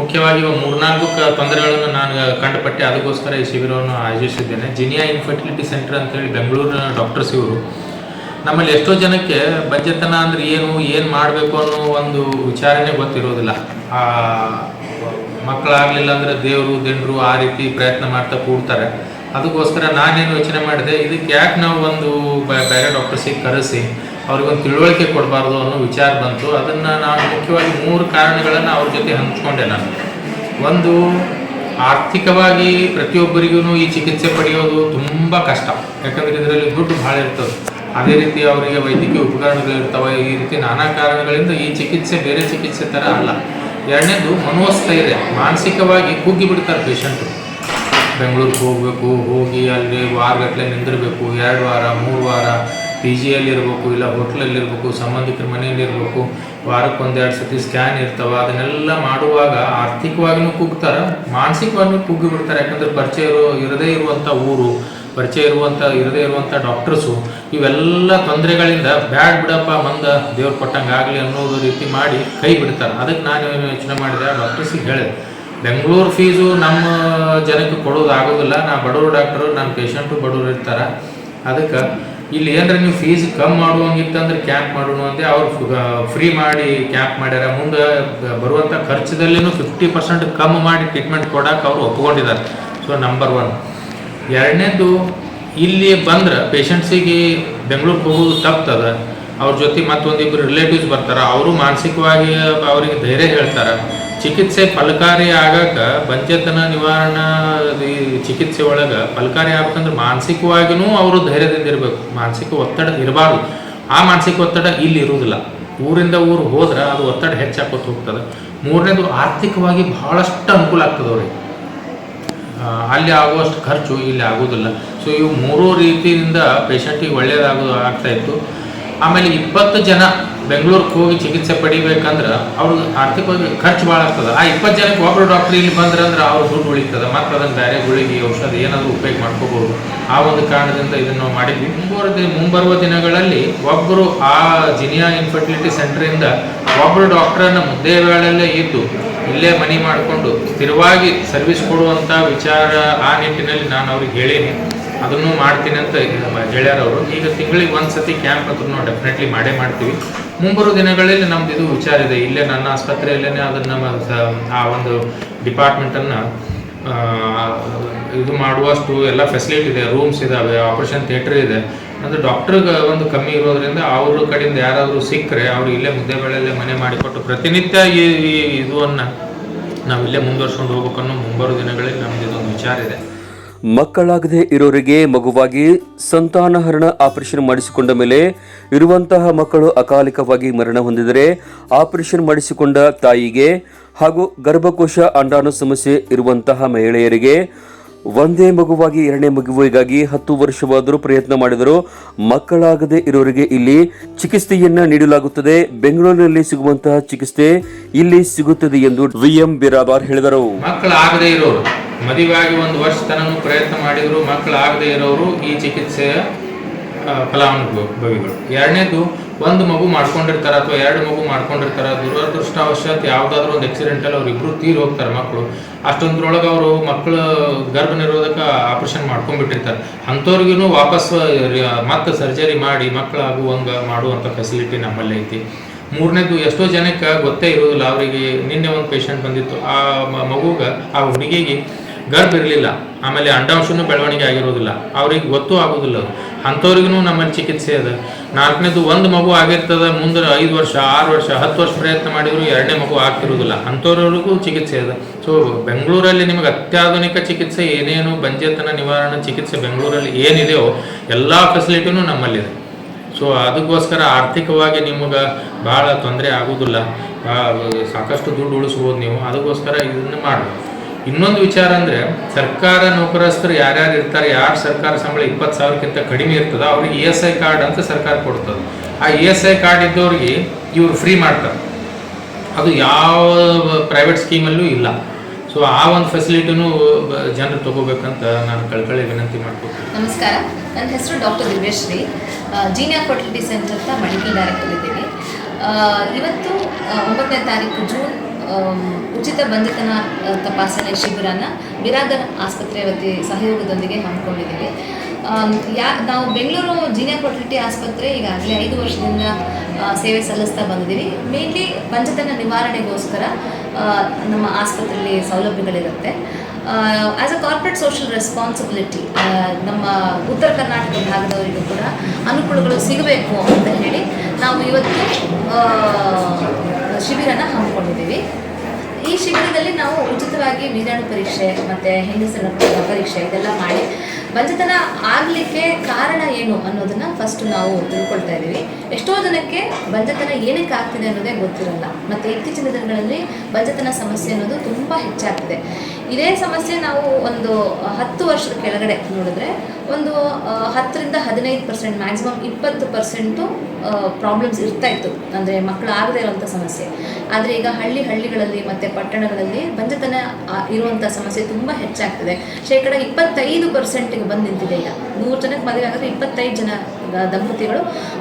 ಮುಖ್ಯವಾಗಿ ಮೂರ್ನಾಲ್ಕು ತೊಂದರೆಗಳನ್ನು ನಾನು ಕಂಡುಪಟ್ಟೆ. ಅದಕ್ಕೋಸ್ಕರ ಈ ಶಿಬಿರವನ್ನು ಆಯೋಜಿಸಿದ್ದೇನೆ. ಜಿನಿಯಾ ಇನ್ಫರ್ಟಿಲಿಟಿ ಸೆಂಟರ್ ಅಂತೇಳಿ ಬೆಂಗಳೂರಿನ ಡಾಕ್ಟರ್ಸ್ ಇವರು ನಮ್ಮಲ್ಲಿ ಎಷ್ಟೋ ಜನಕ್ಕೆ ಬಜೆತನ ಅಂದ್ರೆ ಏನು ಏನು ಮಾಡಬೇಕು ಅನ್ನೋ ಒಂದು ವಿಚಾರನೆ ಗೊತ್ತಿರೋದಿಲ್ಲ. ಆ, ಮಕ್ಕಳಾಗ್ಲಿಲ್ಲ ಅಂದ್ರೆ ದೇವರು ದಿಂಡ್ರು ಆ ರೀತಿ ಪ್ರಯತ್ನ ಮಾಡ್ತಾ ಕೂಡ್ತಾರೆ. ಅದಕ್ಕೋಸ್ಕರ ನಾನೇನು ಯೋಚನೆ ಮಾಡಿದೆ ಇದಕ್ಕೆ ಯಾಕೆ ನಾವು ಒಂದು ಬೇರೆ ಡಾಕ್ಟರ್ಸಿಗೆ ಕರೆಸಿ ಅವ್ರಿಗೊಂದು ತಿಳುವಳಿಕೆ ಕೊಡಬಾರ್ದು ಅನ್ನೋ ವಿಚಾರ ಬಂತು. ಅದನ್ನು ನಾನು ಮುಖ್ಯವಾಗಿ ಮೂರು ಕಾರಣಗಳನ್ನು ಅವ್ರ ಜೊತೆ ಹಂಚ್ಕೊಂಡೆ ನಾನು. ಒಂದು ಆರ್ಥಿಕವಾಗಿ ಪ್ರತಿಯೊಬ್ಬರಿಗೂ ಈ ಚಿಕಿತ್ಸೆ ಪಡೆಯೋದು ತುಂಬ ಕಷ್ಟ. ಯಾಕಂದರೆ ಇದರಲ್ಲಿ ದುಡ್ಡು ಭಾಳ ಇರ್ತದೆ. ಅದೇ ರೀತಿ ಅವರಿಗೆ ವೈದ್ಯಕೀಯ ಉಪಕರಣಗಳು ಇರ್ತವೆ. ಈ ರೀತಿ ನಾನಾ ಕಾರಣಗಳಿಂದ ಈ ಚಿಕಿತ್ಸೆ ಬೇರೆ ಚಿಕಿತ್ಸೆ ಥರ ಅಲ್ಲ. ಎರಡನೇದು ಮನೋಸ್ಥೈರ್ಯ, ಮಾನಸಿಕವಾಗಿ ಕುಗ್ಗಿ ಬಿಡ್ತಾರೆ ಪೇಷಂಟು ಬೆಂಗಳೂರಿಗೆ ಹೋಗಬೇಕು, ಹೋಗಿ ಅಲ್ಲಿ ವಾರಗಟ್ಟಲೆ ನಿಂದಿರಬೇಕು, ಎರಡು ವಾರ, ಮೂರು ವಾರ ಪಿ ಜಿಯಲ್ಲಿ ಇರಬೇಕು, ಇಲ್ಲ ಹೋಟ್ಲಲ್ಲಿ ಇರಬೇಕು, ಸಂಬಂಧಿಕರ ವಾರಕ್ಕೆ ಒಂದೆರಡು ಸತಿ ಸ್ಕ್ಯಾನ್ ಇರ್ತಾವೆ. ಅದನ್ನೆಲ್ಲ ಮಾಡುವಾಗ ಆರ್ಥಿಕವಾಗಿಯೂ ಕುಗ್ತಾರೆ ಮಾನಸಿಕವಾಗಿಯೂ ಕುಗ್ಗಿ ಬಿಡ್ತಾರೆ. ಯಾಕಂದ್ರೆ ಪರಿಚಯ ಇರೋ, ಇರದೇ ಇರುವಂಥ ಊರು ಪರಿಚಯ ಇರುವಂಥ ಇರದೇ ಇರುವಂಥ ಡಾಕ್ಟರ್ಸು ಇವೆಲ್ಲ ತೊಂದರೆಗಳಿಂದ ಬ್ಯಾಡ್ ಬಿಡಪ್ಪ, ಮಂದ, ದೇವ್ರು ಕೊಟ್ಟಂಗೆ ಆಗಲಿ ಅನ್ನೋದು ರೀತಿ ಮಾಡಿ ಕೈ ಬಿಡ್ತಾರೆ. ಅದಕ್ಕೆ ನಾನು ಯೋಚನೆ ಮಾಡಿದೆ ಡಾಕ್ಟರ್ಸಿಗೆ ಹೇಳಿದೆ, ಬೆಂಗಳೂರು ಫೀಸು ನಮ್ಮ ಜನಕ್ಕೆ ಕೊಡೋದು ಆಗೋದಿಲ್ಲ, ನಾ ಬಡವರು ಡಾಕ್ಟರು ನನ್ನ ಪೇಷಂಟು ಬಡವರು ಇರ್ತಾರೆ. ಅದಕ್ಕೆ, ಇಲ್ಲಿ ಏನರ ನೀವು ಫೀಸ್ ಕಮ್ಮಿ ಮಾಡುವಂಗಿತ್ತಂದ್ರೆ ಕ್ಯಾಂಪ್ ಮಾಡೋಣ ಅಂತ ಅವ್ರು ಫ್ರೀ ಮಾಡಿ ಕ್ಯಾಂಪ್ ಮಾಡ್ಯಾರ. ಮುಂದೆ ಬರುವಂಥ ಖರ್ಚದಲ್ಲಿನೂ ಫಿಫ್ಟಿ ಪರ್ಸೆಂಟ್ ಕಮ್ಮಿ ಮಾಡಿ ಟ್ರೀಟ್ಮೆಂಟ್ ಕೊಡೋಕೆ ಅವರು ಒಪ್ಕೊಂಡಿದ್ದಾರೆ ಸೊ ನಂಬರ್ ಒನ್ ಎರಡನೇದು, ಇಲ್ಲಿ ಬಂದ್ರೆ ಪೇಷಂಟ್ಸಿಗೆ ಬೆಂಗಳೂರಿಗೆ ಹೋಗೋದು ತಪ್ತದ. ಅವ್ರ ಜೊತೆ ಮತ್ತೊಂದಿಬ್ಬರು ರಿಲೇಟಿವ್ಸ್ ಬರ್ತಾರೆ. ಅವರು ಮಾನಸಿಕವಾಗಿ ಅವರಿಗೆ ಧೈರ್ಯ ಹೇಳ್ತಾರೆ. ಚಿಕಿತ್ಸೆ ಫಲಕಾರಿ ಆಗಕ್ಕೆ ಬಂಚೇತನ ನಿವಾರಣಾ ಚಿಕಿತ್ಸೆ ಒಳಗೆ ಫಲಕಾರಿ ಆಗ್ಬೇಕಂದ್ರೆ ಮಾನಸಿಕವಾಗಿನೂ ಅವರು ಧೈರ್ಯದಿಂದ ಇರಬೇಕು. ಮಾನಸಿಕ ಒತ್ತಡ ಇರಬಾರ್ದು. ಆ ಮಾನಸಿಕ ಒತ್ತಡ ಇಲ್ಲಿ ಇರುವುದಿಲ್ಲ. ಊರಿಂದ ಊರು ಹೋದ್ರೆ ಅದು ಒತ್ತಡ ಹೆಚ್ಚಾಕೋತ ಹೋಗ್ತದೆ. ಮೂರನೇದು, ಆರ್ಥಿಕವಾಗಿ ಬಹಳಷ್ಟು ಅನುಕೂಲ ಆಗ್ತದೆ ಅವ್ರಿಗೆ. ಅಲ್ಲಿ ಆಗುವಷ್ಟು ಖರ್ಚು ಇಲ್ಲಿ ಆಗೋದಿಲ್ಲ ಸೊ ಇವು ಮೂರೂ ರೀತಿಯಿಂದ ಪೇಷಂಟಿಗೆ ಒಳ್ಳೆಯದಾಗೋ ಆಗ್ತಾ ಇತ್ತು. ಆಮೇಲೆ ಇಪ್ಪತ್ತು ಜನ ಬೆಂಗಳೂರಿಗೆ ಹೋಗಿ ಚಿಕಿತ್ಸೆ ಪಡಿಬೇಕಂದ್ರೆ ಅವ್ರಿಗೆ ಆರ್ಥಿಕವಾಗಿ ಖರ್ಚು ಭಾಳ ಆಗ್ತದೆ. ಆ ಇಪ್ಪತ್ತು ಜನಕ್ಕೆ ಒಬ್ಬರು ಡಾಕ್ಟ್ರ್ ಇಲ್ಲಿ ಬಂದ್ರೆ ಅಂದ್ರೆ ಅವ್ರ ದುಡ್ಡು ಉಳಿತದೆ. ಮತ್ತು ಅದನ್ನು ಬೇರೆ ಗುಳಿಗೆ ಔಷಧ ಏನಾದರೂ ಉಪಯೋಗ ಮಾಡ್ಕೋಬೋದು. ಆ ಒಂದು ಕಾರಣದಿಂದ ಇದನ್ನು ನಾವು ಮಾಡಿದ್ವಿ. ಮುಂಬರುವ ಮುಂಬರುವ ದಿನಗಳಲ್ಲಿ ಒಬ್ಬರು ಆ ಜಿನಿಯಾ ಇನ್ಫರ್ಟಿಲಿಟಿ ಸೆಂಟ್ರಿಂದ ಒಬ್ಬರು ಡಾಕ್ಟ್ರನ್ನು ಮುದ್ದೆ ವೇಳೆಯಲ್ಲೇ ಇದ್ದು ಇಲ್ಲೇ ಮನಿ ಮಾಡಿಕೊಂಡು ಸ್ಥಿರವಾಗಿ ಸರ್ವಿಸ್ ಕೊಡುವಂಥ ವಿಚಾರ ಆ ನಿಟ್ಟಿನಲ್ಲಿ ನಾನು ಅವ್ರಿಗೆ ಹೇಳೀನಿ. ಅದನ್ನು ಮಾಡ್ತೀನಿ ಅಂತ ಹೇಳ್ಯಾರ ಅವರು. ಈಗ ತಿಂಗಳಿಗೆ ಒಂದು ಸತಿ ಕ್ಯಾಂಪ್ ಅಂತ ನಾವು ಡೆಫಿನೆಟ್ಲಿ ಮಾಡೇ ಮಾಡ್ತೀವಿ. ಮುಂಬರುವ ದಿನಗಳಲ್ಲಿ ನಮ್ದು ಇದು ವಿಚಾರ ಇದೆ. ಇಲ್ಲೇ ನನ್ನ ಆಸ್ಪತ್ರೆಯಲ್ಲೇ ಅದನ್ನು ಆ ಒಂದು ಡಿಪಾರ್ಟ್ಮೆಂಟನ್ನು ಇದು ಮಾಡುವಷ್ಟು ಎಲ್ಲ ಫೆಸಿಲಿಟಿ ಇದೆ ರೂಮ್ಸ್ ಇದ್ದಾವೆ ಆಪರೇಷನ್ ಥಿಯೇಟರ್ ಇದೆ. ಅಂದರೆ ಡಾಕ್ಟ್ರಿಗೆ ಒಂದು ಕಮ್ಮಿ ಇರೋದ್ರಿಂದ ಅವ್ರ ಕಡೆಯಿಂದ ಯಾರಾದರೂ ಸಿಕ್ಕರೆ ಅವ್ರು ಇಲ್ಲೇ ಮುದ್ದೆ ಬೆಳೆಯಲ್ಲೇ ಮನೆ ಮಾಡಿಕೊಟ್ಟು ಪ್ರತಿನಿತ್ಯ ಈ ಇದನ್ನು ನಾವು ಇಲ್ಲೇ ಮುಂದುವರ್ಸ್ಕೊಂಡು ಹೋಗ್ಬೇಕನ್ನೋ ಮುಂಬರೋ ದಿನಗಳಲ್ಲಿ ನಮ್ದು ಇದೊಂದು ವಿಚಾರ ಇದೆ. ಮಕ್ಕಳಾಗದೆ ಇರೋರಿಗೆ ಮಗುವಾಗಿ ಸಂತಾನಹರಣ ಆಪರೇಷನ್ ಮಾಡಿಸಿಕೊಂಡ ಮೇಲೆ ಇರುವಂತಹ ಮಕ್ಕಳು ಅಕಾಲಿಕವಾಗಿ ಮರಣ ಹೊಂದಿದರೆ ಆಪರೇಷನ್ ಮಾಡಿಸಿಕೊಂಡ ತಾಯಿಗೆ ಹಾಗೂ ಗರ್ಭಕೋಶ ಅಂಡಾಣು ಸಮಸ್ಯೆ ಇರುವಂತಹ ಮಹಿಳೆಯರಿಗೆ ಒಂದೇ ಮಗುವಾಗಿ ಎರಡನೇ ಮಗುವಿಗಾಗಿ ಹತ್ತು ವರ್ಷವಾದರೂ ಪ್ರಯತ್ನ ಮಾಡಿದರೂ ಮಕ್ಕಳಾಗದೇ ಇರೋರಿಗೆ ಇಲ್ಲಿ ಚಿಕಿತ್ಸೆಯನ್ನ ನೀಡಲಾಗುತ್ತದೆ. ಬೆಂಗಳೂರಿನಲ್ಲಿ ಸಿಗುವಂತಹ ಚಿಕಿತ್ಸೆ ಇಲ್ಲಿ ಸಿಗುತ್ತದೆ ಎಂದು ವಿಎಂ ಬಿರಾಬಾರ್ ಹೇಳಿದರು. ಮಕ್ಕಳಾಗದೇ ಇರೋರು, ಮದುವೆಯಾಗಿ ಒಂದು ವರ್ಷ ತನಕ ಪ್ರಯತ್ನ ಮಾಡಿದರೂ ಮಕ್ಕಳಾಗದೇ ಇರೋರು ಈ ಚಿಕಿತ್ಸೆಯ ಫಲಾನುಭವಿಗಳು. ಎರಡನೇದು ಒಂದು ಮಗು ಮಾಡ್ಕೊಂಡಿರ್ತಾರೆ ಅಥವಾ ಎರಡು ಮಗು ಮಾಡ್ಕೊಂಡಿರ್ತಾರೆ, ದುರದೃಷ್ಟವಶಾತ್ ಯಾವುದಾದ್ರೂ ಒಂದು ಆಕ್ಸಿಡೆಂಟಲ್ಲಿ ಅವ್ರು ಇಬ್ರು ತೀರಿ ಹೋಗ್ತಾರೆ ಮಕ್ಕಳು ಅಷ್ಟೊಂದ್ರೊಳಗೆ ಅವರು ಮಕ್ಕಳು ಗರ್ಭ ನಿರೋಧಕ ಆಪರೇಷನ್ ಮಾಡ್ಕೊಂಡ್ಬಿಟ್ಟಿರ್ತಾರೆ. ಅಂಥವ್ರಿಗೂ ವಾಪಸ್ ಮತ್ತೆ ಸರ್ಜರಿ ಮಾಡಿ ಮಕ್ಕಳಾಗುವಂಗೆ ಮಾಡುವಂಥ ಫೆಸಿಲಿಟಿ ನಮ್ಮಲ್ಲಿ ಐತಿ. ಮೂರನೇದು, ಎಷ್ಟೋ ಜನಕ್ಕೆ ಗೊತ್ತೇ ಇರೋದಿಲ್ಲ, ಅವರಿಗೆ ನಿನ್ನೆ ಒಂದು ಪೇಷಂಟ್ ಬಂದಿತ್ತು. ಆ ಮಗುಗೆ, ಆ ಹುಡುಗಿಗೆ ಗರ್ಭ ಇರಲಿಲ್ಲ. ಆಮೇಲೆ ಅಂಡಾಂಶನೂ ಬೆಳವಣಿಗೆ ಆಗಿರೋದಿಲ್ಲ. ಅವ್ರಿಗೆ ಗೊತ್ತೂ ಆಗೋದಿಲ್ಲ. ಅಂಥವ್ರಿಗೂ ನಮ್ಮಲ್ಲಿ ಚಿಕಿತ್ಸೆ ಅದ. ನಾಲ್ಕನೇದು ಒಂದು ಮಗು ಆಗಿರ್ತದ, ಮುಂದೆ ಐದು ವರ್ಷ, ಆರು ವರ್ಷ, ಹತ್ತು ವರ್ಷ ಪ್ರಯತ್ನ ಮಾಡಿದ್ರು ಎರಡನೇ ಮಗು ಆಗ್ತಿರೋದಿಲ್ಲ ಅಂಥವ್ರವ್ರಿಗೂ ಚಿಕಿತ್ಸೆ ಇದೆ. ಸೊ ಬೆಂಗಳೂರಲ್ಲಿ ನಿಮಗೆ ಅತ್ಯಾಧುನಿಕ ಚಿಕಿತ್ಸೆ ಏನೇನು, ಬಂಜೆತನ ನಿವಾರಣಾ ಚಿಕಿತ್ಸೆ ಬೆಂಗಳೂರಲ್ಲಿ ಏನಿದೆಯೋ ಎಲ್ಲ ಫೆಸಿಲಿಟಿನೂ ನಮ್ಮಲ್ಲಿದೆ. ಸೊ ಅದಕ್ಕೋಸ್ಕರ ಆರ್ಥಿಕವಾಗಿ ನಿಮಗೆ ಭಾಳ ತೊಂದರೆ ಆಗೋದಿಲ್ಲ ಸಾಕಷ್ಟು ದುಡ್ಡು ಉಳಿಸ್ಬೋದು ನೀವು. ಅದಕ್ಕೋಸ್ಕರ ಇದನ್ನು ಮಾಡಿ ಇನ್ನೊಂದು ವಿಚಾರ ಅಂದರೆ, ಸರ್ಕಾರ ನೌಕರಸ್ಥರು ಯಾರ್ಯಾರು ಇರ್ತಾರೆ, ಯಾರು ಸರ್ಕಾರ ಸಂಬಳ ಇಪ್ಪತ್ತು ಸಾವಿರಕ್ಕಿಂತ ಕಡಿಮೆ ಇರ್ತದೆ ಅವ್ರಿಗೆ ಇ ಎಸ್ ಐ ಕಾರ್ಡ್ ಅಂತ ಸರ್ಕಾರ ಕೊಡ್ತದೆ. ಆ ಇ ಎಸ್ ಐ ಕಾರ್ಡ್ ಇದ್ದವ್ರಿಗೆ ಇವರು ಫ್ರೀ ಮಾಡ್ತಾರೆ. ಅದು ಯಾವ ಪ್ರೈವೇಟ್ ಸ್ಕೀಮಲ್ಲೂ ಇಲ್ಲ. ಸೊ ಆ ಒಂದು ಫೆಸಿಲಿಟಿನೂ ಜನರು ತಗೋಬೇಕಂತ ನಾನು ಕಳ್ಕಳಿ ವಿನಂತಿ ಮಾಡ್ಕೊತೀನಿ ನಮಸ್ಕಾರ. ನನ್ನ ಹೆಸರು ಡಾಕ್ಟರ್ ದಿವ್ಯಶ್ರೀ ಜೀನಿಯರ್ ಫರ್ಟಿಲಿಟಿ ಸೆಂಟರ್ ಅಂತ ಇದ್ದೀನಿ ಇವತ್ತು ಒಂಬತ್ತನೇ ತಾರೀಕು ಜೂನ್ ಉಚಿತ ಬಂಧಿತನ ತಪಾಸಣೆ ಶಿಬಿರನ ಬಿರಾದರ್ ಆಸ್ಪತ್ರೆ ವತಿ ಸಹಯೋಗದೊಂದಿಗೆ ಹಮ್ಮಿಕೊಂಡಿದ್ದೀವಿ. ಯಾ, ನಾವು ಬೆಂಗಳೂರು ಜೀನಿಯರ್ ಫರ್ಟಿಲಿಟಿ ಆಸ್ಪತ್ರೆ ಈಗಾಗಲೇ ಐದು ವರ್ಷದಿಂದ ಸೇವೆ ಸಲ್ಲಿಸ್ತಾ ಬಂದಿದ್ದೀವಿ. ಮೇನ್ಲಿ ಬಂಜತನ ನಿವಾರಣೆಗೋಸ್ಕರ ನಮ್ಮ ಆಸ್ಪತ್ರೆಯಲ್ಲಿ ಸೌಲಭ್ಯಗಳಿರುತ್ತೆ. As a corporate social responsibility ನಮ್ಮ ಉತ್ತರ ಕರ್ನಾಟಕ ಭಾಗದವರಿಗೂ ಕೂಡ ಅನುಕೂಲಗಳು ಸಿಗಬೇಕು ಅಂತ ಹೇಳಿ ನಾವು ಇವತ್ತು ಶಿಬಿರನ ಹಮ್ಮಿಕೊಂಡಿದ್ದೀವಿ. ಈ ಶಿಬಿರದಲ್ಲಿ ನಾವು ಉಚಿತವಾಗಿ ವಿಧಾನ ಪರೀಕ್ಷೆ ಮತ್ತು ಹೆಂಗಸರ ಪರೀಕ್ಷೆ ಇದೆಲ್ಲ ಮಾಡಿ ಬಂಜತನ ಆಗಲಿಕ್ಕೆ ಕಾರಣ ಏನು ಅನ್ನೋದನ್ನ ಫಸ್ಟ್ ನಾವು ತಿಳ್ಕೊಳ್ತಾ ಇದ್ದೀವಿ. ಎಷ್ಟೋ ಜನಕ್ಕೆ ಬಂಜತನ ಏನಕ್ಕೆ ಆಗ್ತಿದೆ ಅನ್ನೋದೇ ಗೊತ್ತಿರಲ್ಲ. ಮತ್ತು ಇತ್ತೀಚಿನ ದಿನಗಳಲ್ಲಿ ಬಂಜತನ ಸಮಸ್ಯೆ ಅನ್ನೋದು ತುಂಬ ಹೆಚ್ಚಾಗ್ತಿದೆ. ಇದೇ ಸಮಸ್ಯೆ ನಾವು ಒಂದು ಹತ್ತು ವರ್ಷದ ಕೆಳಗಡೆ ನೋಡಿದ್ರೆ ಒಂದು ಹತ್ತರಿಂದ ಹದಿನೈದು ಪರ್ಸೆಂಟ್ ಮ್ಯಾಕ್ಸಿಮಮ್ ಇಪ್ಪತ್ತು ಪರ್ಸೆಂಟು ಪ್ರಾಬ್ಲಮ್ಸ್ ಇರ್ತಾ ಇತ್ತು. ಅಂದರೆ ಮಕ್ಕಳು ಆಗದೇ ಇರುವಂಥ ಸಮಸ್ಯೆ. ಆದರೆ ಈಗ ಹಳ್ಳಿ ಹಳ್ಳಿಗಳಲ್ಲಿ ಮತ್ತು ಪಟ್ಟಣಗಳಲ್ಲಿ ಬಂಜತನ ಇರುವಂಥ ಸಮಸ್ಯೆ ತುಂಬ ಹೆಚ್ಚಾಗ್ತಿದೆ. ಶೇಕಡ ಇಪ್ಪತ್ತೈದು ಪರ್ಸೆಂಟಿಗೆ ಬಂದು ನಿಂತಿದೆ ಈಗ. ನೂರು ಜನಕ್ಕೆ ಮದುವೆ ಆಗಿದ್ರೆ ಇಪ್ಪತ್ತೈದು ಜನ ದಂಪತಿಗಳು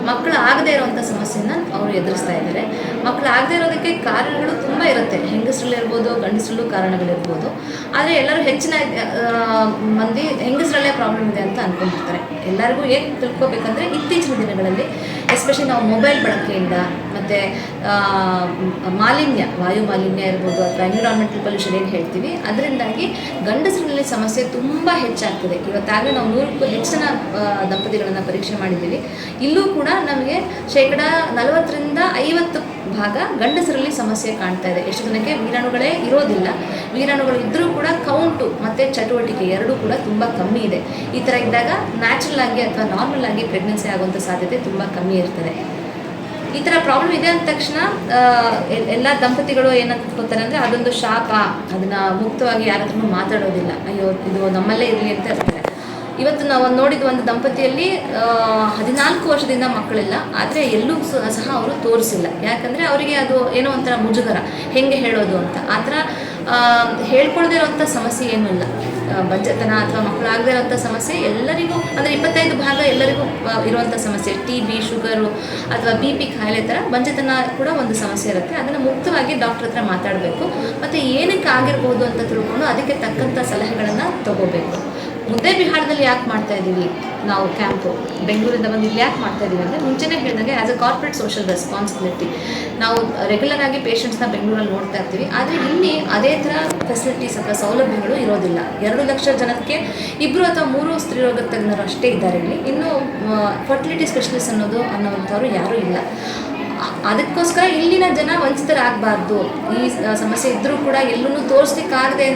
ಮಕ್ಕಳು ಆಗದೇ ಇರುವಂಥ ಸಮಸ್ಯೆನ ಅವರು ಎದುರಿಸ್ತಾ ಇದ್ದಾರೆ. ಮಕ್ಕಳು ಆಗದೇ ಇರೋದಕ್ಕೆ ಕಾರಣಗಳು ತುಂಬ ಇರುತ್ತೆ. ಹೆಂಗಸರಲ್ಲಿರ್ಬೋದು ಗಂಡಸರಲ್ಲೂ ಕಾರಣಗಳಿರ್ಬೋದು. ಆದರೆ ಎಲ್ಲರೂ ಹೆಚ್ಚಿನ ಮಂದಿ ಹೆಂಗಸರಲ್ಲೇ ಪ್ರಾಬ್ಲಮ್ ಇದೆ ಅಂತ ಅಂದ್ಕೊಂಡಿರ್ತಾರೆ ಎಲ್ಲರಿಗೂ ಏನು ತಿಳ್ಕೊಬೇಕಂದ್ರೆ ಇತ್ತೀಚಿನ ದಿನಗಳಲ್ಲಿ ಎಸ್ಪೆಷಲಿ ನಾವು ಮೊಬೈಲ್ ಬಳಕೆಯಿಂದ ಮತ್ತು ಮಾಲಿನ್ಯ, ವಾಯು ಮಾಲಿನ್ಯ ಇರ್ಬೋದು ಅಥವಾ ಎನ್ವಿರಾನ್ಮೆಂಟಲ್ ಪೊಲ್ಯೂಷನ್ ಏನು ಹೇಳ್ತೀವಿ, ಅದರಿಂದಾಗಿ ಗಂಡಸರಲ್ಲಿ ಸಮಸ್ಯೆ ತುಂಬ ಹೆಚ್ಚಾಗ್ತದೆ. ಇವತ್ತಾಗಲೇ ನಾವು ನೂರಕ್ಕೂ ಹೆಚ್ಚಿನ ದಂಪತಿಗಳನ್ನು ಪರೀಕ್ಷೆ ಮಾಡಿದ್ದೀವಿ. ಇಲ್ಲೂ ಕೂಡ ನಮಗೆ ಶೇಕಡ ನಲವತ್ತರಿಂದ ಐವತ್ತು ಭಾಗ ಗಂಡಸರಲ್ಲಿ ಸಮಸ್ಯೆ ಕಾಣ್ತಾ ಇದೆ. ಎಷ್ಟು ಜನಕ್ಕೆ ವೀರಾಣುಗಳೇ ಇರೋದಿಲ್ಲ. ವೀರಾಣುಗಳು ಇದ್ದರೂ ಕೂಡ ಕೌಂಟು ಮತ್ತು ಚಟುವಟಿಕೆ ಎರಡೂ ಕೂಡ ತುಂಬ ಕಮ್ಮಿ ಇದೆ. ಈ ಥರ ಇದ್ದಾಗ ನ್ಯಾಚುರಲ್ ಆಗಿ ಅಥವಾ ನಾರ್ಮಲ್ ಆಗಿ ಪ್ರೆಗ್ನೆನ್ಸಿ ಆಗುವಂಥ ಸಾಧ್ಯತೆ ತುಂಬ ಕಮ್ಮಿ ಇರ್ತದೆ. ಈ ಥರ ಪ್ರಾಬ್ಲಮ್ ಇದೆ ಅಂದ ತಕ್ಷಣ ಎಲ್ಲ ದಂಪತಿಗಳು ಏನಂತ್ಕೋತಾರೆ ಅಂದರೆ ಅದೊಂದು ಶಾಪ. ಅದನ್ನು ಮುಕ್ತವಾಗಿ ಯಾರ ಮಾತಾಡೋದಿಲ್ಲ. ಅಯ್ಯೋ, ಇದು ನಮ್ಮಲ್ಲೇ ಇರಲಿ ಅಂತ ಇರ್ತಾರೆ ಇವತ್ತು ನಾವು ನೋಡಿದ ಒಂದು ದಂಪತಿಯಲ್ಲಿ ಹದಿನಾಲ್ಕು ವರ್ಷದಿಂದ ಮಕ್ಕಳಿಲ್ಲ. ಆದರೆ ಎಲ್ಲೂ ಸಹ ಅವರು ತೋರಿಸಿಲ್ಲ. ಯಾಕಂದರೆ ಅವರಿಗೆ ಅದು ಏನೋ ಒಂಥರ ಮುಜುಗರ. ಹೆಂಗೆ ಹೇಳೋದು ಅಂತ. ಆ ಥರ ಹೇಳ್ಕೊಳ್ದೇ ಇರೋವಂಥ ಸಮಸ್ಯೆ ಏನೂ ಇಲ್ಲ. ಬಜ್ಜತನ ಅಥವಾ ಮಕ್ಕಳಾಗದೇ ಇರೋಂಥ ಸಮಸ್ಯೆ ಎಲ್ಲರಿಗೂ, ಅಂದರೆ ಇಪ್ಪತ್ತೈದು ಭಾಗ ಎಲ್ಲರಿಗೂ ಇರುವಂಥ ಸಮಸ್ಯೆ. ಟಿ ಬಿ ಶುಗರು ಅಥವಾ ಬಿ ಪಿ ಕಾಯಿಲೆ ಥರ ಬಂಜತನ ಕೂಡ ಒಂದು ಸಮಸ್ಯೆ ಇರುತ್ತೆ. ಅದನ್ನು ಮುಕ್ತವಾಗಿ ಡಾಕ್ಟರ್ ಹತ್ರ ಮಾತಾಡಬೇಕು. ಮತ್ತು ಏನಕ್ಕೆ ಆಗಿರ್ಬೋದು ಅಂತ ತಿಳ್ಕೊಂಡು ಅದಕ್ಕೆ ತಕ್ಕಂಥ ಸಲಹೆಗಳನ್ನು ತಗೋಬೇಕು. ಮುದ್ದೇಬಿಹಾರದಲ್ಲಿ ಯಾಕೆ ಮಾಡ್ತಾ ಇದ್ದೀವಿ ನಾವು ಕ್ಯಾಂಪು ಬೆಂಗಳೂರಿಂದ ಬಂದು ಇಲ್ಲಿ ಯಾಕೆ ಮಾಡ್ತಾ ಇದ್ದೀವಿ ಅಂದರೆ ಮುಂಚೆನೇ ಹೇಳಿದಂಗೆ as a corporate social responsibility ನಾವು ರೆಗ್ಯುಲರ್ ಆಗಿ ಪೇಷಂಟ್ಸ್ನ ಬೆಂಗಳೂರಲ್ಲಿ ನೋಡ್ತಾ ಇರ್ತೀವಿ, ಆದರೆ ಇಲ್ಲಿ ಅದೇ ಥರ ಫೆಸಿಲಿಟೀಸ್ ಅಥವಾ ಸೌಲಭ್ಯಗಳು ಇರೋದಿಲ್ಲ. ಎರಡು ಲಕ್ಷ ಜನಕ್ಕೆ ಇಬ್ಬರು ಅಥವಾ ಮೂರು ಸ್ತ್ರೀರೋಗ ತಜ್ಞರು ಅಷ್ಟೇ ಇದ್ದಾರೆ ಇಲ್ಲಿ. ಇನ್ನೂ ಫರ್ಟಿಲಿಟಿ ಸ್ಪೆಷಲಿಸ್ಟ್ ಅನ್ನೋದು ಅನ್ನೋವಂಥವ್ರು ಯಾರೂ ಇಲ್ಲ. ಅದಕ್ಕೋಸ್ಕರ ಇಲ್ಲಿನ ಜನ ವಂಚಿತರಾಗಬಾರ್ದು. ಈ ಸಮಸ್ಯೆ ಇದ್ದರೂ ಕೂಡ ಎಲ್ಲೂ ತೋರಿಸ್ಲಿಕ್ಕಾಗದೆ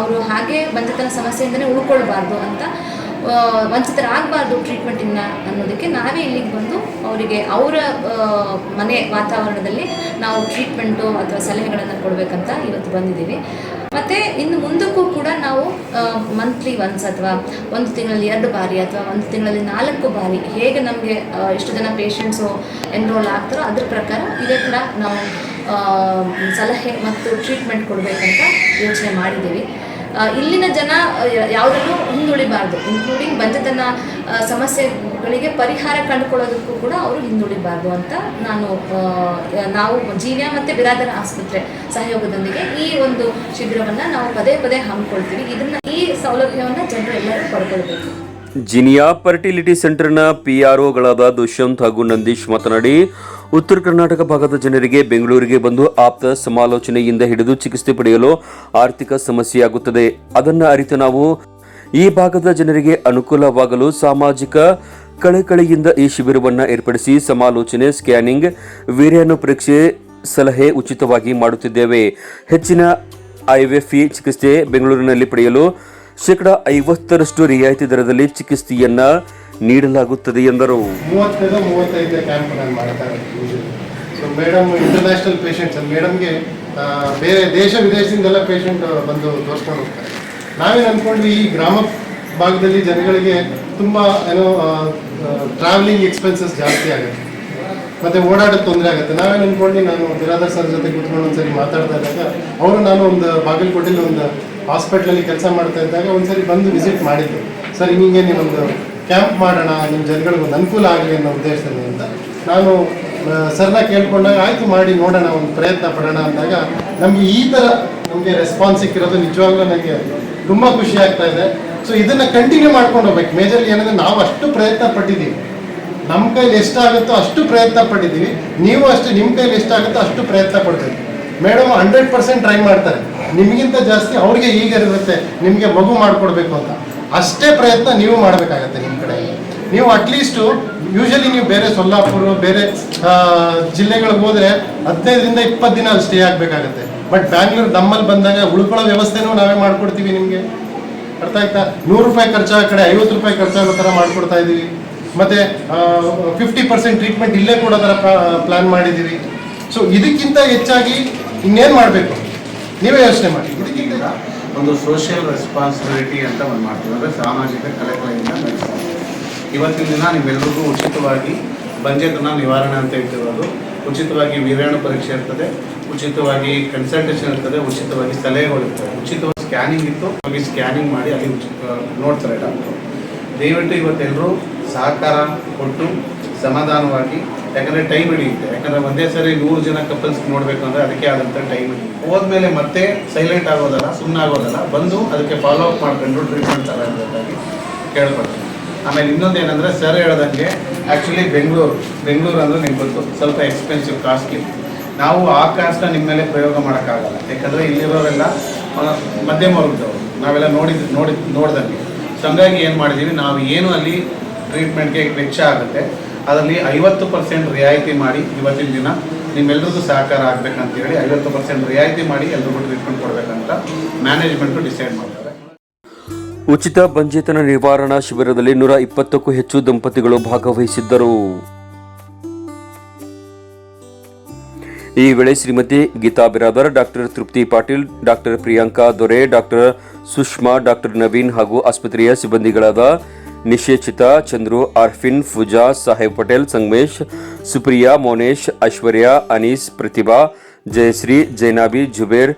ಅವರು ಹಾಗೆ ವಂಚಿತನ ಸಮಸ್ಯೆಯಿಂದನೇ ಉಳ್ಕೊಳ್ಬಾರ್ದು ಅಂತ ವಂಚಿತರಾಗಬಾರ್ದು ಟ್ರೀಟ್ಮೆಂಟಿಂದ ಅನ್ನೋದಕ್ಕೆ ನಾವೇ ಇಲ್ಲಿಗೆ ಬಂದು ಅವರಿಗೆ ಅವರ ಮನೆ ವಾತಾವರಣದಲ್ಲಿ ನಾವು ಟ್ರೀಟ್ಮೆಂಟು ಅಥವಾ ಸಲಹೆಗಳನ್ನು ಕೊಡಬೇಕಂತ ಇವತ್ತು ಬಂದಿದ್ದೀವಿ. ಮತ್ತು ಇನ್ನು ಮುಂದಕ್ಕೂ ಕೂಡ ನಾವು ಮಂತ್ಲಿ ಒನ್ಸ್ ಅಥವಾ ಒಂದು ತಿಂಗಳಲ್ಲಿ ಎರಡು ಬಾರಿ ಅಥವಾ ಒಂದು ತಿಂಗಳಲ್ಲಿ ನಾಲ್ಕು ಬಾರಿ ಹೇಗೆ ನಮಗೆ ಎಷ್ಟು ಜನ ಪೇಷಂಟ್ಸು ಎನ್ರೋಲ್ ಆಗ್ತಾರೋ ಅದ್ರ ಪ್ರಕಾರ ಇದೇ ಥರ ನಾವು ಸಲಹೆ ಮತ್ತು ಟ್ರೀಟ್ಮೆಂಟ್ ಕೊಡಬೇಕಂತ ಯೋಚನೆ ಮಾಡಿದ್ದೀವಿ. ಇಲ್ಲಿನ ಜನ ಯಾವುದನ್ನು ಹಿಂದುಳಿಬಾರ್ದು. ಇನ್ಕ್ಲೂಡಿಂಗ್ ಬಂಜತನ ಸಮಸ್ಯೆಗಳಿಗೆ ಪರಿಹಾರ ಕಂಡುಕೊಳ್ಳೋದಕ್ಕೂ ಕೂಡ ಅವರು ಹಿಂದುಳಿಬಾರ್ದು ಅಂತ ನಾನು ನಾವು ಜೀವ್ಯ ಮತ್ತು ಬಿರಾದರ ಆಸ್ಪತ್ರೆ ಸಹಯೋಗದೊಂದಿಗೆ ಈ ಒಂದು ಶಿಬಿರವನ್ನು ನಾವು ಪದೇ ಪದೇ ಹಮ್ಮಿಕೊಳ್ತೀವಿ. ಇದನ್ನು ಈ ಸೌಲಭ್ಯವನ್ನು ಜನರು ಎಲ್ಲರೂ ಪಡ್ಕೊಳ್ಬೇಕು. ಜಿನಿಯಾ ಫರ್ಟಿಲಿಟಿ ಸೆಂಟರ್ನ ಪಿಆರ್ಒಗಳಾದ ದುಷ್ಯಂತ್ ಹಾಗೂ ನಂದೀಶ್ ಮಾತನಾಡಿ ಉತ್ತರ ಕರ್ನಾಟಕ ಭಾಗದ ಜನರಿಗೆ ಬೆಂಗಳೂರಿಗೆ ಬಂದು ಆಪ್ತ ಸಮಾಲೋಚನೆಯಿಂದ ಹಿಡಿದು ಚಿಕಿತ್ಸೆ ಪಡೆಯಲು ಆರ್ಥಿಕ ಸಮಸ್ಯೆಯಾಗುತ್ತದೆ. ಅದನ್ನು ಅರಿತು ನಾವು ಈ ಭಾಗದ ಜನರಿಗೆ ಅನುಕೂಲವಾಗಲು ಸಾಮಾಜಿಕ ಕಳೆಕಳೆಯಿಂದ ಈ ಶಿಬಿರವನ್ನು ಏರ್ಪಡಿಸಿ ಸಮಾಲೋಚನೆ, ಸ್ಕ್ಯಾನಿಂಗ್ ವೀರ್ಯಾಣು ಪರೀಕ್ಷೆ ಸಲಹೆ ಉಚಿತವಾಗಿ ಮಾಡುತ್ತಿದ್ದೇವೆ. ಹೆಚ್ಚಿನ ಐವೆಫಿ ಚಿಕಿತ್ಸೆ ಬೆಂಗಳೂರಿನಲ್ಲಿ ಪಡೆಯಲು ಶೇಕಡ ಐವತ್ತರಷ್ಟು ರಿಯಾಯಿತಿ ದರದಲ್ಲಿ ಚಿಕಿತ್ಸೆಯನ್ನ ನೀಡಲಾಗುತ್ತದೆ ಎಂದರು. ಮೂವತ್ತೈದು ಮೂವತ್ತೈದು ಕ್ಯಾಂಪ್ ನಾನು ಮಾಡ್ತಾ ಇರೋದು ಸೊ ಮೇಡಮ್ ಇಂಟರ್ನ್ಯಾಷನಲ್ ಪೇಷಂಟ್ಸ್ ಮೇಡಮ್ಗೆ ಬೇರೆ ದೇಶ ವಿದೇಶದಿಂದೆಲ್ಲ ಪೇಷಂಟ್ ಬಂದು ತೋರಿಸ್ಕೊಂಡು ಹೋಗ್ತಾರೆ. ನಾವೇನು ಅಂದ್ಕೊಂಡ್ವಿ ಈ ಗ್ರಾಮ ಭಾಗದಲ್ಲಿ ಜನಗಳಿಗೆ ತುಂಬ, ಏನೋ ಟ್ರಾವೆಲಿಂಗ್ ಎಕ್ಸ್ಪೆನ್ಸಸ್ ಜಾಸ್ತಿ ಆಗುತ್ತೆ. ಮತ್ತೆ ಓಡಾಡೋದು ತೊಂದರೆ ಆಗುತ್ತೆ. ನಾವೇನು ಅನ್ಕೊಂಡು ನಾನು ಬಿರಾದರ್ ಸರ್ ಜೊತೆ ಕೂತ್ಕೊಂಡು ಒಂದ್ಸರಿ ಮಾತಾಡ್ತಾ ಇದ್ದಾಗ, ಅವರು ನಾನು ಒಂದು ಬಾಗಲಕೋಟೆಲಿ ಒಂದು ಹಾಸ್ಪಿಟ್ಲಲ್ಲಿ ಕೆಲಸ ಮಾಡ್ತಾ ಇದ್ದಾಗ ಒಂದ್ಸರಿ ಬಂದು ವಿಸಿಟ್ ಮಾಡಿದ್ರು. ಸರ್ ಹಿಂಗೆ ನೀವೊಂದು ಕ್ಯಾಂಪ್ ಮಾಡೋಣ, ನಿಮ್ಮ ಜನಗಳಿಗೊಂದು ಅನುಕೂಲ ಆಗಲಿ ಅನ್ನೋ ಉದ್ದೇಶದಲ್ಲಿ ಅಂತ. ನಾನು ಸರ್ನ ಕೇಳ್ಕೊಂಡಾಗ, ಆಯಿತು ಮಾಡಿ, ನೋಡೋಣ, ಒಂದು ಪ್ರಯತ್ನ ಪಡೋಣ ಅಂದಾಗ ನಮಗೆ ಈ ಥರ ನಮಗೆ ರೆಸ್ಪಾನ್ಸ್ ಸಿಕ್ಕಿರೋದು ನಿಜವಾಗ್ಲೂ ನನಗೆ ತುಂಬ ಖುಷಿ ಆಗ್ತಾ ಇದೆ. ಸೊ ಇದನ್ನು ಕಂಟಿನ್ಯೂ ಮಾಡ್ಕೊಂಡು ಹೋಗ್ಬೇಕು. ಮೇಜರ್ಲಿ ಏನಂದರೆ, ನಾವು ಅಷ್ಟು ಪ್ರಯತ್ನ ಪಟ್ಟಿದ್ದೀವಿ. ನಮ್ಮ ಕೈಲಿ ಎಷ್ಟಾಗುತ್ತೋ ಅಷ್ಟು ಪ್ರಯತ್ನ ಪಟ್ಟಿದ್ದೀವಿ. ನೀವು ಅಷ್ಟು ನಿಮ್ಮ ಕೈಲಿ ಎಷ್ಟಾಗುತ್ತೋ ಅಷ್ಟು ಪ್ರಯತ್ನ ಪಡ್ತೀವಿ ಮೇಡಮ್ ಹಂಡ್ರೆಡ್ ಪರ್ಸೆಂಟ್ ಟ್ರೈ ಮಾಡ್ತಾರೆ. ನಿಮಗಿಂತ ಜಾಸ್ತಿ ಅವ್ರಿಗೆ ಈಗ ಇರುತ್ತೆ ನಿಮಗೆ ಮಗು ಮಾಡಿಕೊಡ್ಬೇಕು ಅಂತ. ಅಷ್ಟೇ ಪ್ರಯತ್ನ ನೀವು ಮಾಡಬೇಕಾಗತ್ತೆ ನಿಮ್ಮ ಕಡೆ. ನೀವು ಅಟ್ಲೀಸ್ಟು ಯೂಶಲಿ ನೀವು ಬೇರೆ ಸೊಲ್ಲಾಪುರ, ಬೇರೆ ಜಿಲ್ಲೆಗಳಿಗೆ ಹೋದರೆ ಹದಿನೈದರಿಂದ ಇಪ್ಪತ್ತು ದಿನ ಅಲ್ಲಿ ಸ್ಟೇ ಆಗಬೇಕಾಗತ್ತೆ. ಬಟ್ ಬ್ಯಾಂಗ್ಳೂರು ನಮ್ಮಲ್ಲಿ ಬಂದಾಗ ಉಳ್ಕೊಳ್ಳೋ ವ್ಯವಸ್ಥೆನೂ ನಾವೇ ಮಾಡಿಕೊಡ್ತೀವಿ ನಿಮಗೆ. ಅರ್ಥ ಆಯ್ತಾ? ನೂರು ರೂಪಾಯಿ ಖರ್ಚಾಗ ಕಡೆ ಐವತ್ತು ರೂಪಾಯಿ ಖರ್ಚಾಗೋ ಥರ ಮಾಡಿಕೊಡ್ತಾ ಇದ್ದೀವಿ ಮತ್ತು ಫಿಫ್ಟಿ ಪರ್ಸೆಂಟ್ ಟ್ರೀಟ್ಮೆಂಟ್ ಇಲ್ಲೇ ಕೊಡೋ ಥರ ಪ್ಲಾನ್ ಮಾಡಿದ್ದೀವಿ ಸೊ ಇದಕ್ಕಿಂತ ಹೆಚ್ಚಾಗಿ ಇನ್ನೇನು ಮಾಡಬೇಕು? ನೀವೇ ಯೋಚನೆ ಮಾಡಿ. ಇದಕ್ಕಿಂತ ಒಂದು ಸೋಷಿಯಲ್ ರೆಸ್ಪಾನ್ಸಿಬಿಲಿಟಿ ಅಂತ ಒಂದು ಮಾಡ್ತೀವಿ. ಅಂದರೆ ಸಾಮಾಜಿಕ ಕಳಕಳಿಯಿಂದ ನಡೆಸ್ತೀವಿ. ಇವತ್ತಿನ ದಿನ ನಿಮ್ಮೆಲ್ಲರಿಗೂ ಉಚಿತವಾಗಿ ಬಂಜೆತನ ನಿವಾರಣೆ ಅಂತ ಇಟ್ಟಿರೋದು ಉಚಿತವಾಗಿ ವೀರ್ಯಾಣು ಪರೀಕ್ಷೆ ಇರ್ತದೆ. ಉಚಿತವಾಗಿ ಕನ್ಸಲ್ಟೇಷನ್ ಇರ್ತದೆ. ಉಚಿತವಾಗಿ ಸಲಹೆಗಳು ಇರ್ತವೆ. ಉಚಿತವಾಗಿ ಸ್ಕ್ಯಾನಿಂಗ್ ಇತ್ತು. ಹೋಗಿ ಸ್ಕ್ಯಾನಿಂಗ್ ಮಾಡಿ ಅಲ್ಲಿ ಉಚಿತ ನೋಡ್ತಾರೆ ಡಾಕ್ಟ್ರು. ದಯವಿಟ್ಟು ಇವತ್ತೆಲ್ಲರೂ ಸಹಕಾರ ಕೊಟ್ಟು ಸಮಾಧಾನವಾಗಿ ಯಾಕಂದರೆ ಟೈಮ್ ಹಿಡಿಯುತ್ತೆ. ಯಾಕಂದರೆ ಒಂದೇ ಸರಿ ನೂರು ಜನ ಕಪಲ್ಸ್ ನೋಡಬೇಕು ಅಂದ್ರೆ ಅದಕ್ಕೆ ಆದಂಥ ಟೈಮ್ ಹಿಡಿಯುತ್ತೆ. ಹೋದ್ಮೇಲೆ ಮತ್ತೆ ಸೈಲೆಂಟ್ ಆಗೋದಲ್ಲ ಸುಮ್ಮನೆ ಆಗೋದಲ್ಲ, ಬಂದು ಅದಕ್ಕೆ ಫಾಲೋ ಅಪ್ ಮಾಡ್ಕೊಂಡು ಟ್ರೀಟ್ಮೆಂಟ್ ತರಬೇಕಾಗಿ ಕೇಳ್ಕೊಳ್ತೀನಿ. ಆಮೇಲೆ ಇನ್ನೊಂದು ಏನಂದರೆ ಸರ್ ಹೇಳ್ದಂಗೆ ಆ್ಯಕ್ಚುಲಿ ಬೆಂಗಳೂರು ಬೆಂಗಳೂರು ಅಂದರೆ ನಿಮ್ಗೆ ಗೊತ್ತು, ಸ್ವಲ್ಪ ಎಕ್ಸ್ಪೆನ್ಸಿವ್ ಕಾಸ್ಟ್ಲಿ ನಾವು ಆ ಕಾಸ್ಟ್ನ ನಿಮ್ಮ ಮೇಲೆ ಪ್ರಯೋಗ ಮಾಡೋಕ್ಕಾಗಲ್ಲ. ಯಾಕಂದರೆ ಇಲ್ಲಿರೋರೆಲ್ಲ ಮಧ್ಯಮ ವರ್ಗದವರು. ನಾವೆಲ್ಲ ನೋಡಿದ್ ನೋಡಿ ನೋಡ್ದಂಗೆ. ಸೊ ಹಂಗಾಗಿ ಏನು ಮಾಡಿದ್ದೀವಿ ನಾವು ಏನು ಅಲ್ಲಿ ಟ್ರೀಟ್ಮೆಂಟ್ಗೆ ವೆಚ್ಚ ಆಗುತ್ತೆ ಅದರಲ್ಲಿ ಐವತ್ತು ಪರ್ಸೆಂಟ್ ರಿಯಾಯಿತಿ ಮಾಡಿ ಇವತ್ತಿನ ದಿನ ನಿಮ್ಮೆಲ್ಲರಿಗೂ ಸಹಕಾರ ಆಗ್ಬೇಕಂತ ಹೇಳಿ ಐವತ್ತು ಪರ್ಸೆಂಟ್ ರಿಯಾಯಿತಿ ಮಾಡಿ ಎಲ್ರಿಗೂ ಟ್ರೀಟ್ಮೆಂಟ್ ಕೊಡಬೇಕಂತ ಮ್ಯಾನೇಜ್ಮೆಂಟ್ ಡಿಸೈಡ್ ಮಾಡ್ತಾರೆ. ಉಚಿತ ಬಂಜೇತನ ನಿವಾರಣಾ ಶಿಬಿರದಲ್ಲಿ ನೂರ ಇಪ್ಪತ್ತಕ್ಕೂ ಹೆಚ್ಚು ದಂಪತಿಗಳು ಭಾಗವಹಿಸಿದ್ದರು. ಈ ವೇಳೆ ಶ್ರೀಮತಿ ಗೀತಾ ಬಿರಾದರ್, ಡಾಕ್ಟರ್ ತೃಪ್ತಿ ಪಾಟೀಲ್, ಡಾಕ್ಟರ್ ಪ್ರಿಯಾಂಕಾ ದೊರೆ, ಡಾಕ್ಟರ್ ಸುಷ್ಮಾ, ಡಾಕ್ಟರ್ ನವೀನ್ ಹಾಗೂ ಆಸ್ಪತ್ರೆಯ ಸಿಬ್ಬಂದಿಗಳಾದ ನಿಶೇಚಿತ ಚಂದ್ರು, ಅರ್ಫಿನ್, ಫುಜಾ, ಸಾಹೇಬ್ ಪಟೇಲ್, ಸಂಗಮೇಶ್, ಸುಪ್ರಿಯಾ, ಮೋನೇಶ್, ಐಶ್ವರ್ಯ, ಅನೀಸ್, ಪ್ರತಿಭಾ, ಜಯಶ್ರೀ, ಜೈನಾಬಿ, ಜುಬೇರ್,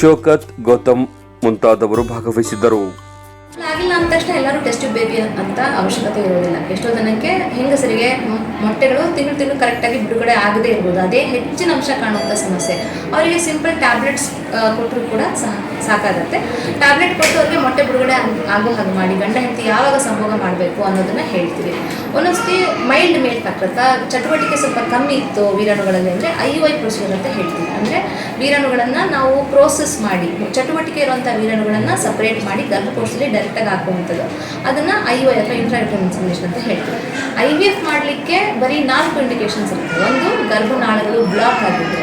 ಶೋಕತ್, ಗೌತಮ್ ಮುಂತಾದವರು ಭಾಗವಹಿಸಿದ್ದರು. ಆಗಿಲ್ಲ ಅಂದ ತಕ್ಷಣ ಎಲ್ಲರೂ ಟೆಸ್ಟ್ ಬೇಬಿ ಅಂತ ಅವಶ್ಯಕತೆ ಇರೋದಿಲ್ಲ. ಎಷ್ಟೋ ಜನಕ್ಕೆ ಹೆಂಗಸರಿಗೆ ಮೊಟ್ಟೆಗಳು ತಿಂಗಳು ತಿಂಗಳು ಕರೆಕ್ಟಾಗಿ ಬಿಡುಗಡೆ ಆಗದೇ ಇರ್ಬೋದು. ಅದೇ ಹೆಚ್ಚಿನ ಅಂಶ ಕಾಣುವಂಥ ಸಮಸ್ಯೆ. ಅವರಿಗೆ ಸಿಂಪಲ್ ಟ್ಯಾಬ್ಲೆಟ್ಸ್ ಕೊಟ್ಟರು ಕೂಡ ಸಾಕಾಗತ್ತೆ. ಟ್ಯಾಬ್ಲೆಟ್ ಕೊಟ್ಟು ಅವ್ರಿಗೆ ಮೊಟ್ಟೆ ಬಿಡುಗಡೆ ಆಗ್- ಹಾಗೆ ಮಾಡಿ, ಗಂಡ ಹೆಂಡತಿ ಯಾವಾಗ ಸಂಭೋಗ ಮಾಡಬೇಕು ಅನ್ನೋದನ್ನು ಹೇಳ್ತೀವಿ. ಒಂದೊಂದ್ಸತಿ ಮೈಲ್ಡ್ ಮೇಲ್ ಫ್ಯಾಕ್ಟರ್ ಚಟುವಟಿಕೆ ಸ್ವಲ್ಪ ಕಮ್ಮಿ ಇತ್ತು ವೀರಾಣುಗಳಲ್ಲಿ ಅಂದರೆ ಐ ವೈ ಪ್ರೊಸೀಜರ್ ಅಂತ ಹೇಳ್ತೀವಿ. ಅಂದರೆ ವೀರಾಣುಗಳನ್ನು ನಾವು ಪ್ರೋಸೆಸ್ ಮಾಡಿ, ಚಟುವಟಿಕೆ ಇರುವಂಥ ವೀರಾಣುಗಳನ್ನು ಸಪ್ರೇಟ್ ಮಾಡಿ ಗರ್ಭಕೋಶದಲ್ಲಿ ಡೈರೆಕ್ಟಾಗಿ ಹಾಕುವಂಥದ್ದು ಅದನ್ನು ಐ ವೈ ಅಥವಾ ಇಂಟ್ರಾಕ್ಟಿವ್ ಇನ್ಸಮಿನೇಷನ್ ಅಂತ ಹೇಳ್ತೀವಿ. ಐ ವಿ ಎಫ್ ಮಾಡಲಿಕ್ಕೆ ಬರೀ ನಾಲ್ಕು ಇಂಡಿಕೇಶನ್ಸ್ ಇರುತ್ತೆ. ಒಂದು, ಗರ್ಭನಾಳಗಳು ಬ್ಲಾಕ್ ಆಗಿದ್ರೆ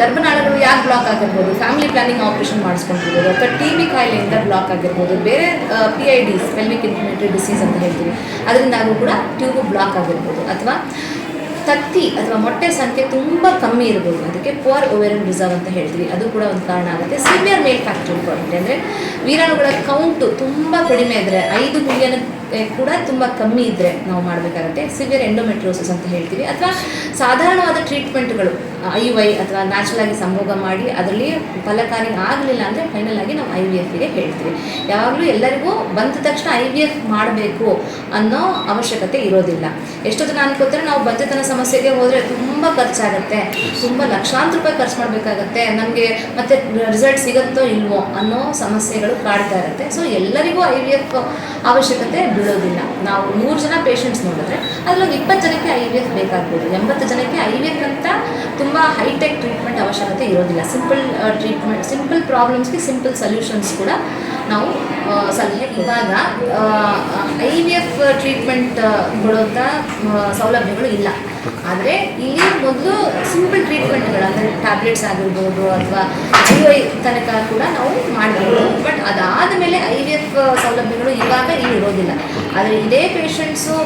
ಗರ್ಭನಾಳಗಳು ಯಾಕೆ ಬ್ಲಾಕ್ ಆಗಿರ್ಬೋದು? ಫ್ಯಾಮಿಲಿ ಪ್ಲಾನಿಂಗ್ ಆಪರೇಷನ್ ಮಾಡಿಸ್ಕೊಂಡಿರ್ಬೋದು ಅಥವಾ ಟಿ ಬಿ ಕಾಯಿಲೆಯಿಂದ ಬ್ಲಾಕ್ ಆಗಿರ್ಬೋದು. ಬೇರೆ P I D pelvic inflammatory disease ಅಂತ ಹೇಳ್ತೀವಿ. ಅದರಿಂದಾಗೂ ಕೂಡ ಟ್ಯೂಬ್ ಬ್ಲಾಕ್ ಆಗಿರ್ಬೋದು. ಅಥವಾ ತತ್ತಿ ಅಥವಾ ಮೊಟ್ಟೆ ಸಂಖ್ಯೆ ತುಂಬ ಕಮ್ಮಿ ಇರ್ಬೋದು. ಅದಕ್ಕೆ ಪೋರ್ ಓವೆರನ್ ರಿಸರ್ವ್ ಅಂತ ಹೇಳ್ತೀವಿ. ಅದು ಕೂಡ ಒಂದು ಕಾರಣ ಆಗುತ್ತೆ. ಸಿವಿಯರ್ ಮೇಲ್ ಫ್ಯಾಕ್ಟರ್ ಇಂಪಾರ್ಟೆಂಟ್ ಅಂದರೆ ವೀರಾಣುಗಳ ಕೌಂಟು ತುಂಬ ಕಡಿಮೆ ಇದ್ದರೆ ಐದು ಮಿಲಿಯನ್ ಕೂಡ ತುಂಬ ಕಮ್ಮಿ ಇದ್ದರೆ ನಾವು ಮಾಡಬೇಕಾಗುತ್ತೆ. ಸಿವಿಯರ್ ಎಂಡೋಮೆಟ್ರೋಸಿಸ್ ಅಂತ ಹೇಳ್ತೀವಿ. ಅಥವಾ ಸಾಧಾರಣವಾದ ಟ್ರೀಟ್ಮೆಂಟ್ಗಳು ಐ ವೈ ಅಥವಾ ನ್ಯಾಚುರಲ್ ಆಗಿ ಸಂಭೋಗ ಮಾಡಿ ಅದರಲ್ಲಿ ಫಲಕಾರಿ ಆಗಲಿಲ್ಲ ಅಂದರೆ ಫೈನಲ್ ಆಗಿ ನಾವು ಐ ವಿ ಎಫ್ಗೆ ಹೇಳ್ತೀವಿ. ಯಾವಾಗಲೂ ಎಲ್ಲರಿಗೂ ಬಂದ ತಕ್ಷಣ ಐ ವಿ ಎಫ್ ಮಾಡಬೇಕು ಅನ್ನೋ ಅವಶ್ಯಕತೆ ಇರೋದಿಲ್ಲ. ಎಷ್ಟೋ ಜನ ಅನ್ಕೋತಾರೆ ನಾವು ಬಂಜೆತನ ಸಮಸ್ಯೆಗೆ ಹೋದರೆ ತುಂಬ ಖರ್ಚಾಗುತ್ತೆ, ತುಂಬ ಲಕ್ಷಾಂತರ ರೂಪಾಯಿ ಖರ್ಚು ಮಾಡಬೇಕಾಗತ್ತೆ, ನಮಗೆ ಮತ್ತೆ ರಿಸಲ್ಟ್ ಸಿಗುತ್ತೋ ಇಲ್ವೋ ಅನ್ನೋ ಸಮಸ್ಯೆಗಳು ಕಾಡ್ತಾ ಇರುತ್ತೆ. ಸೊ ಎಲ್ಲರಿಗೂ ಐ ವಿ ಎಫ್ ಅವಶ್ಯಕತೆ ಬೀಳೋದಿಲ್ಲ ನಾವು ನೂರು ಜನ ಪೇಷಂಟ್ಸ್ ನೋಡಿದ್ರೆ ಅದರಲ್ಲಿ ಇಪ್ಪತ್ತು ಜನಕ್ಕೆ ಐ ವಿ ಎಫ್ ಬೇಕಾಗ್ಬೋದು. ಎಂಬತ್ತು ಜನಕ್ಕೆ ಐ ವಿ ಎಫ್ ಅಂತ ತುಂಬ ಹೈಟೆಕ್ ಟ್ರೀಟ್ಮೆಂಟ್ ಅವಶ್ಯಕತೆ ಇರೋದಿಲ್ಲ. ಸಿಂಪಲ್ ಟ್ರೀಟ್ಮೆಂಟ್ ಸಿಂಪಲ್ ಪ್ರಾಬ್ಲಮ್ಸ್ಗೆ ಸಿಂಪಲ್ ಸೊಲ್ಯೂಷನ್ಸ್ ಕೂಡ ನಾವು ಸಲಹೆ ಇವಾಗ ಐ ವಿ ಎಫ್ ಟ್ರೀಟ್ಮೆಂಟ್ ಕೊಡೋಂಥ ಸೌಲಭ್ಯಗಳು ಇಲ್ಲ. ಆದರೆ ಇಲ್ಲಿ ಮೊದಲು ಸಿಂಪಲ್ ಟ್ರೀಟ್ಮೆಂಟ್ಗಳು ಅಂದರೆ ಟ್ಯಾಬ್ಲೆಟ್ಸ್ ಆಗಿರ್ಬೋದು ಅಥವಾ ಐ ತನಕ ಕೂಡ ನಾವು ಮಾಡಬಹುದು ಬಟ್ ಅದಾದ ಮೇಲೆ ಸೌಲಭ್ಯಗಳು ಇವಾಗ ಇರೋದಿಲ್ಲ. ಆದರೆ ಇದೇ ಪೇಷಂಟ್ಸು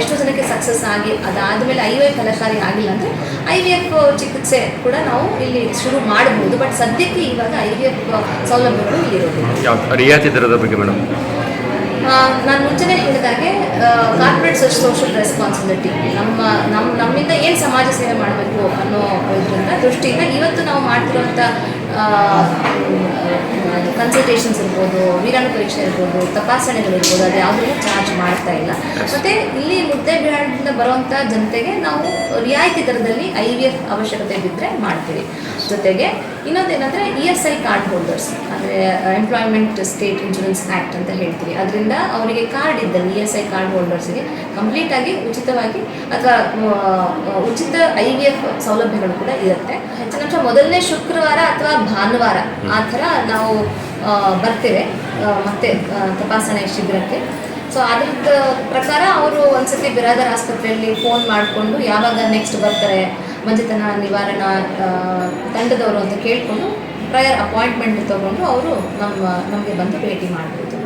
ಎಷ್ಟೋ ಜನಕ್ಕೆ ಸಕ್ಸಸ್ ಆಗಿ ಅದಾದಮೇಲೆ ಐ ವೈ ಫಲಕಾರಿ ಆಗಿಲ್ಲ ಅಂದರೆ ಐ ವಿ ಎಫ್ ಚಿಕಿತ್ಸೆ ಕೂಡ ನಾವು ಇಲ್ಲಿ ಶುರು ಮಾಡಬಹುದು. ಬಟ್ ಸದ್ಯಕ್ಕೆ ಇವಾಗ ಐ ವಿ ಎಫ್ ಸೌಲಭ್ಯಗಳು ಇರೋದಿಲ್ಲ. ಯಾವ ರಿಯಾಯಿತಿ ದರದ ಬಗ್ಗೆ ಮೇಡಮ್? ನಾನು ಮುಂಚೆನೇ ಹೇಳಿದಾಗೆ ಕಾರ್ಪೊರೇಟ್ ಸೋಷಿಯಲ್ ರೆಸ್ಪಾನ್ಸಿಬಿಲಿಟಿ ನಮ್ಮ ನಮ್ಮ ನಮ್ಮಿಂದ ಏನು ಸಮಾಜ ಸೇವೆ ಮಾಡಬೇಕು ಅನ್ನೋ ಇದರಿಂದ ದೃಷ್ಟಿಯಿಂದ ಇವತ್ತು ನಾವು ಮಾಡ್ತಿರುವಂಥ ಕನ್ಸಲ್ಟೇಷನ್ಸ್ ಇರ್ಬೋದು ವೀರಾಣು ಪರೀಕ್ಷೆ ಇರ್ಬೋದು ತಪಾಸಣೆಗಳಿರ್ಬೋದು ಅದು ಯಾವುದನ್ನು ಚಾರ್ಜ್ ಮಾಡ್ತಾ ಇಲ್ಲ. ಮತ್ತು ಇಲ್ಲಿ ಮುದ್ದೆ ಬಿಹಾರದಿಂದ ಬರುವಂಥ ಜನತೆಗೆ ನಾವು ರಿಯಾಯಿತಿ ದರದಲ್ಲಿ ಐ ವಿ ಎಫ್ ಅವಶ್ಯಕತೆ ಬಿದ್ದರೆ ಮಾಡ್ತೀವಿ. ಜೊತೆಗೆ ಇನ್ನೊಂದೇನೆಂದರೆ E S I card holders ಅಂದರೆ ಎಂಪ್ಲಾಯ್ಮೆಂಟ್ ಸ್ಟೇಟ್ ಇನ್ಶೂರೆನ್ಸ್ ಆ್ಯಕ್ಟ್ ಅಂತ ಹೇಳ್ತೀವಿ. ಅದರಿಂದ ಅವರಿಗೆ ಕಾರ್ಡ್ ಇದ್ದಲ್ಲಿ ಇ ಎಸ್ ಐ ಕಾರ್ಡ್ ಹೋಲ್ಡರ್ಸ್ಗೆ ಕಂಪ್ಲೀಟಾಗಿ ಉಚಿತವಾಗಿ ಅಥವಾ ಉಚಿತ ಐ ವಿ ಎಫ್ ಸೌಲಭ್ಯಗಳು ಕೂಡ ಇರುತ್ತೆ. ಹೆಚ್ಚಿನಂಶ ಮೊದಲನೇ ಶುಕ್ರವಾರ ಅಥವಾ ಭಾನುವಾರ ಆ ಥರ ನಾವು ಬರ್ತೇವೆ. ಮತ್ತೆ ತಪಾಸಣೆ ಶಿಬಿರಕ್ಕೆ. ಸೊ ಅದ್ರದ್ದು ಪ್ರಕಾರ ಅವರು ಒಂದ್ಸತಿ ಬಿರಾದರ್ ಆಸ್ಪತ್ರೆಯಲ್ಲಿ ಫೋನ್ ಮಾಡಿಕೊಂಡು ಯಾವಾಗ ನೆಕ್ಸ್ಟ್ ಬರ್ತಾರೆ, ಮಂಜತನ ನಿವಾರಣಾ ತಂಡದವರು ಅಂತ ಕೇಳಿಕೊಂಡು ಪ್ರಯರ್ ಅಪಾಯಿಂಟ್ಮೆಂಟ್ ತಗೊಂಡು ಅವರು ನಮ್ಮ, ನಮಗೆ ಬಂದು ಭೇಟಿ ಮಾಡ್ಬೋದು.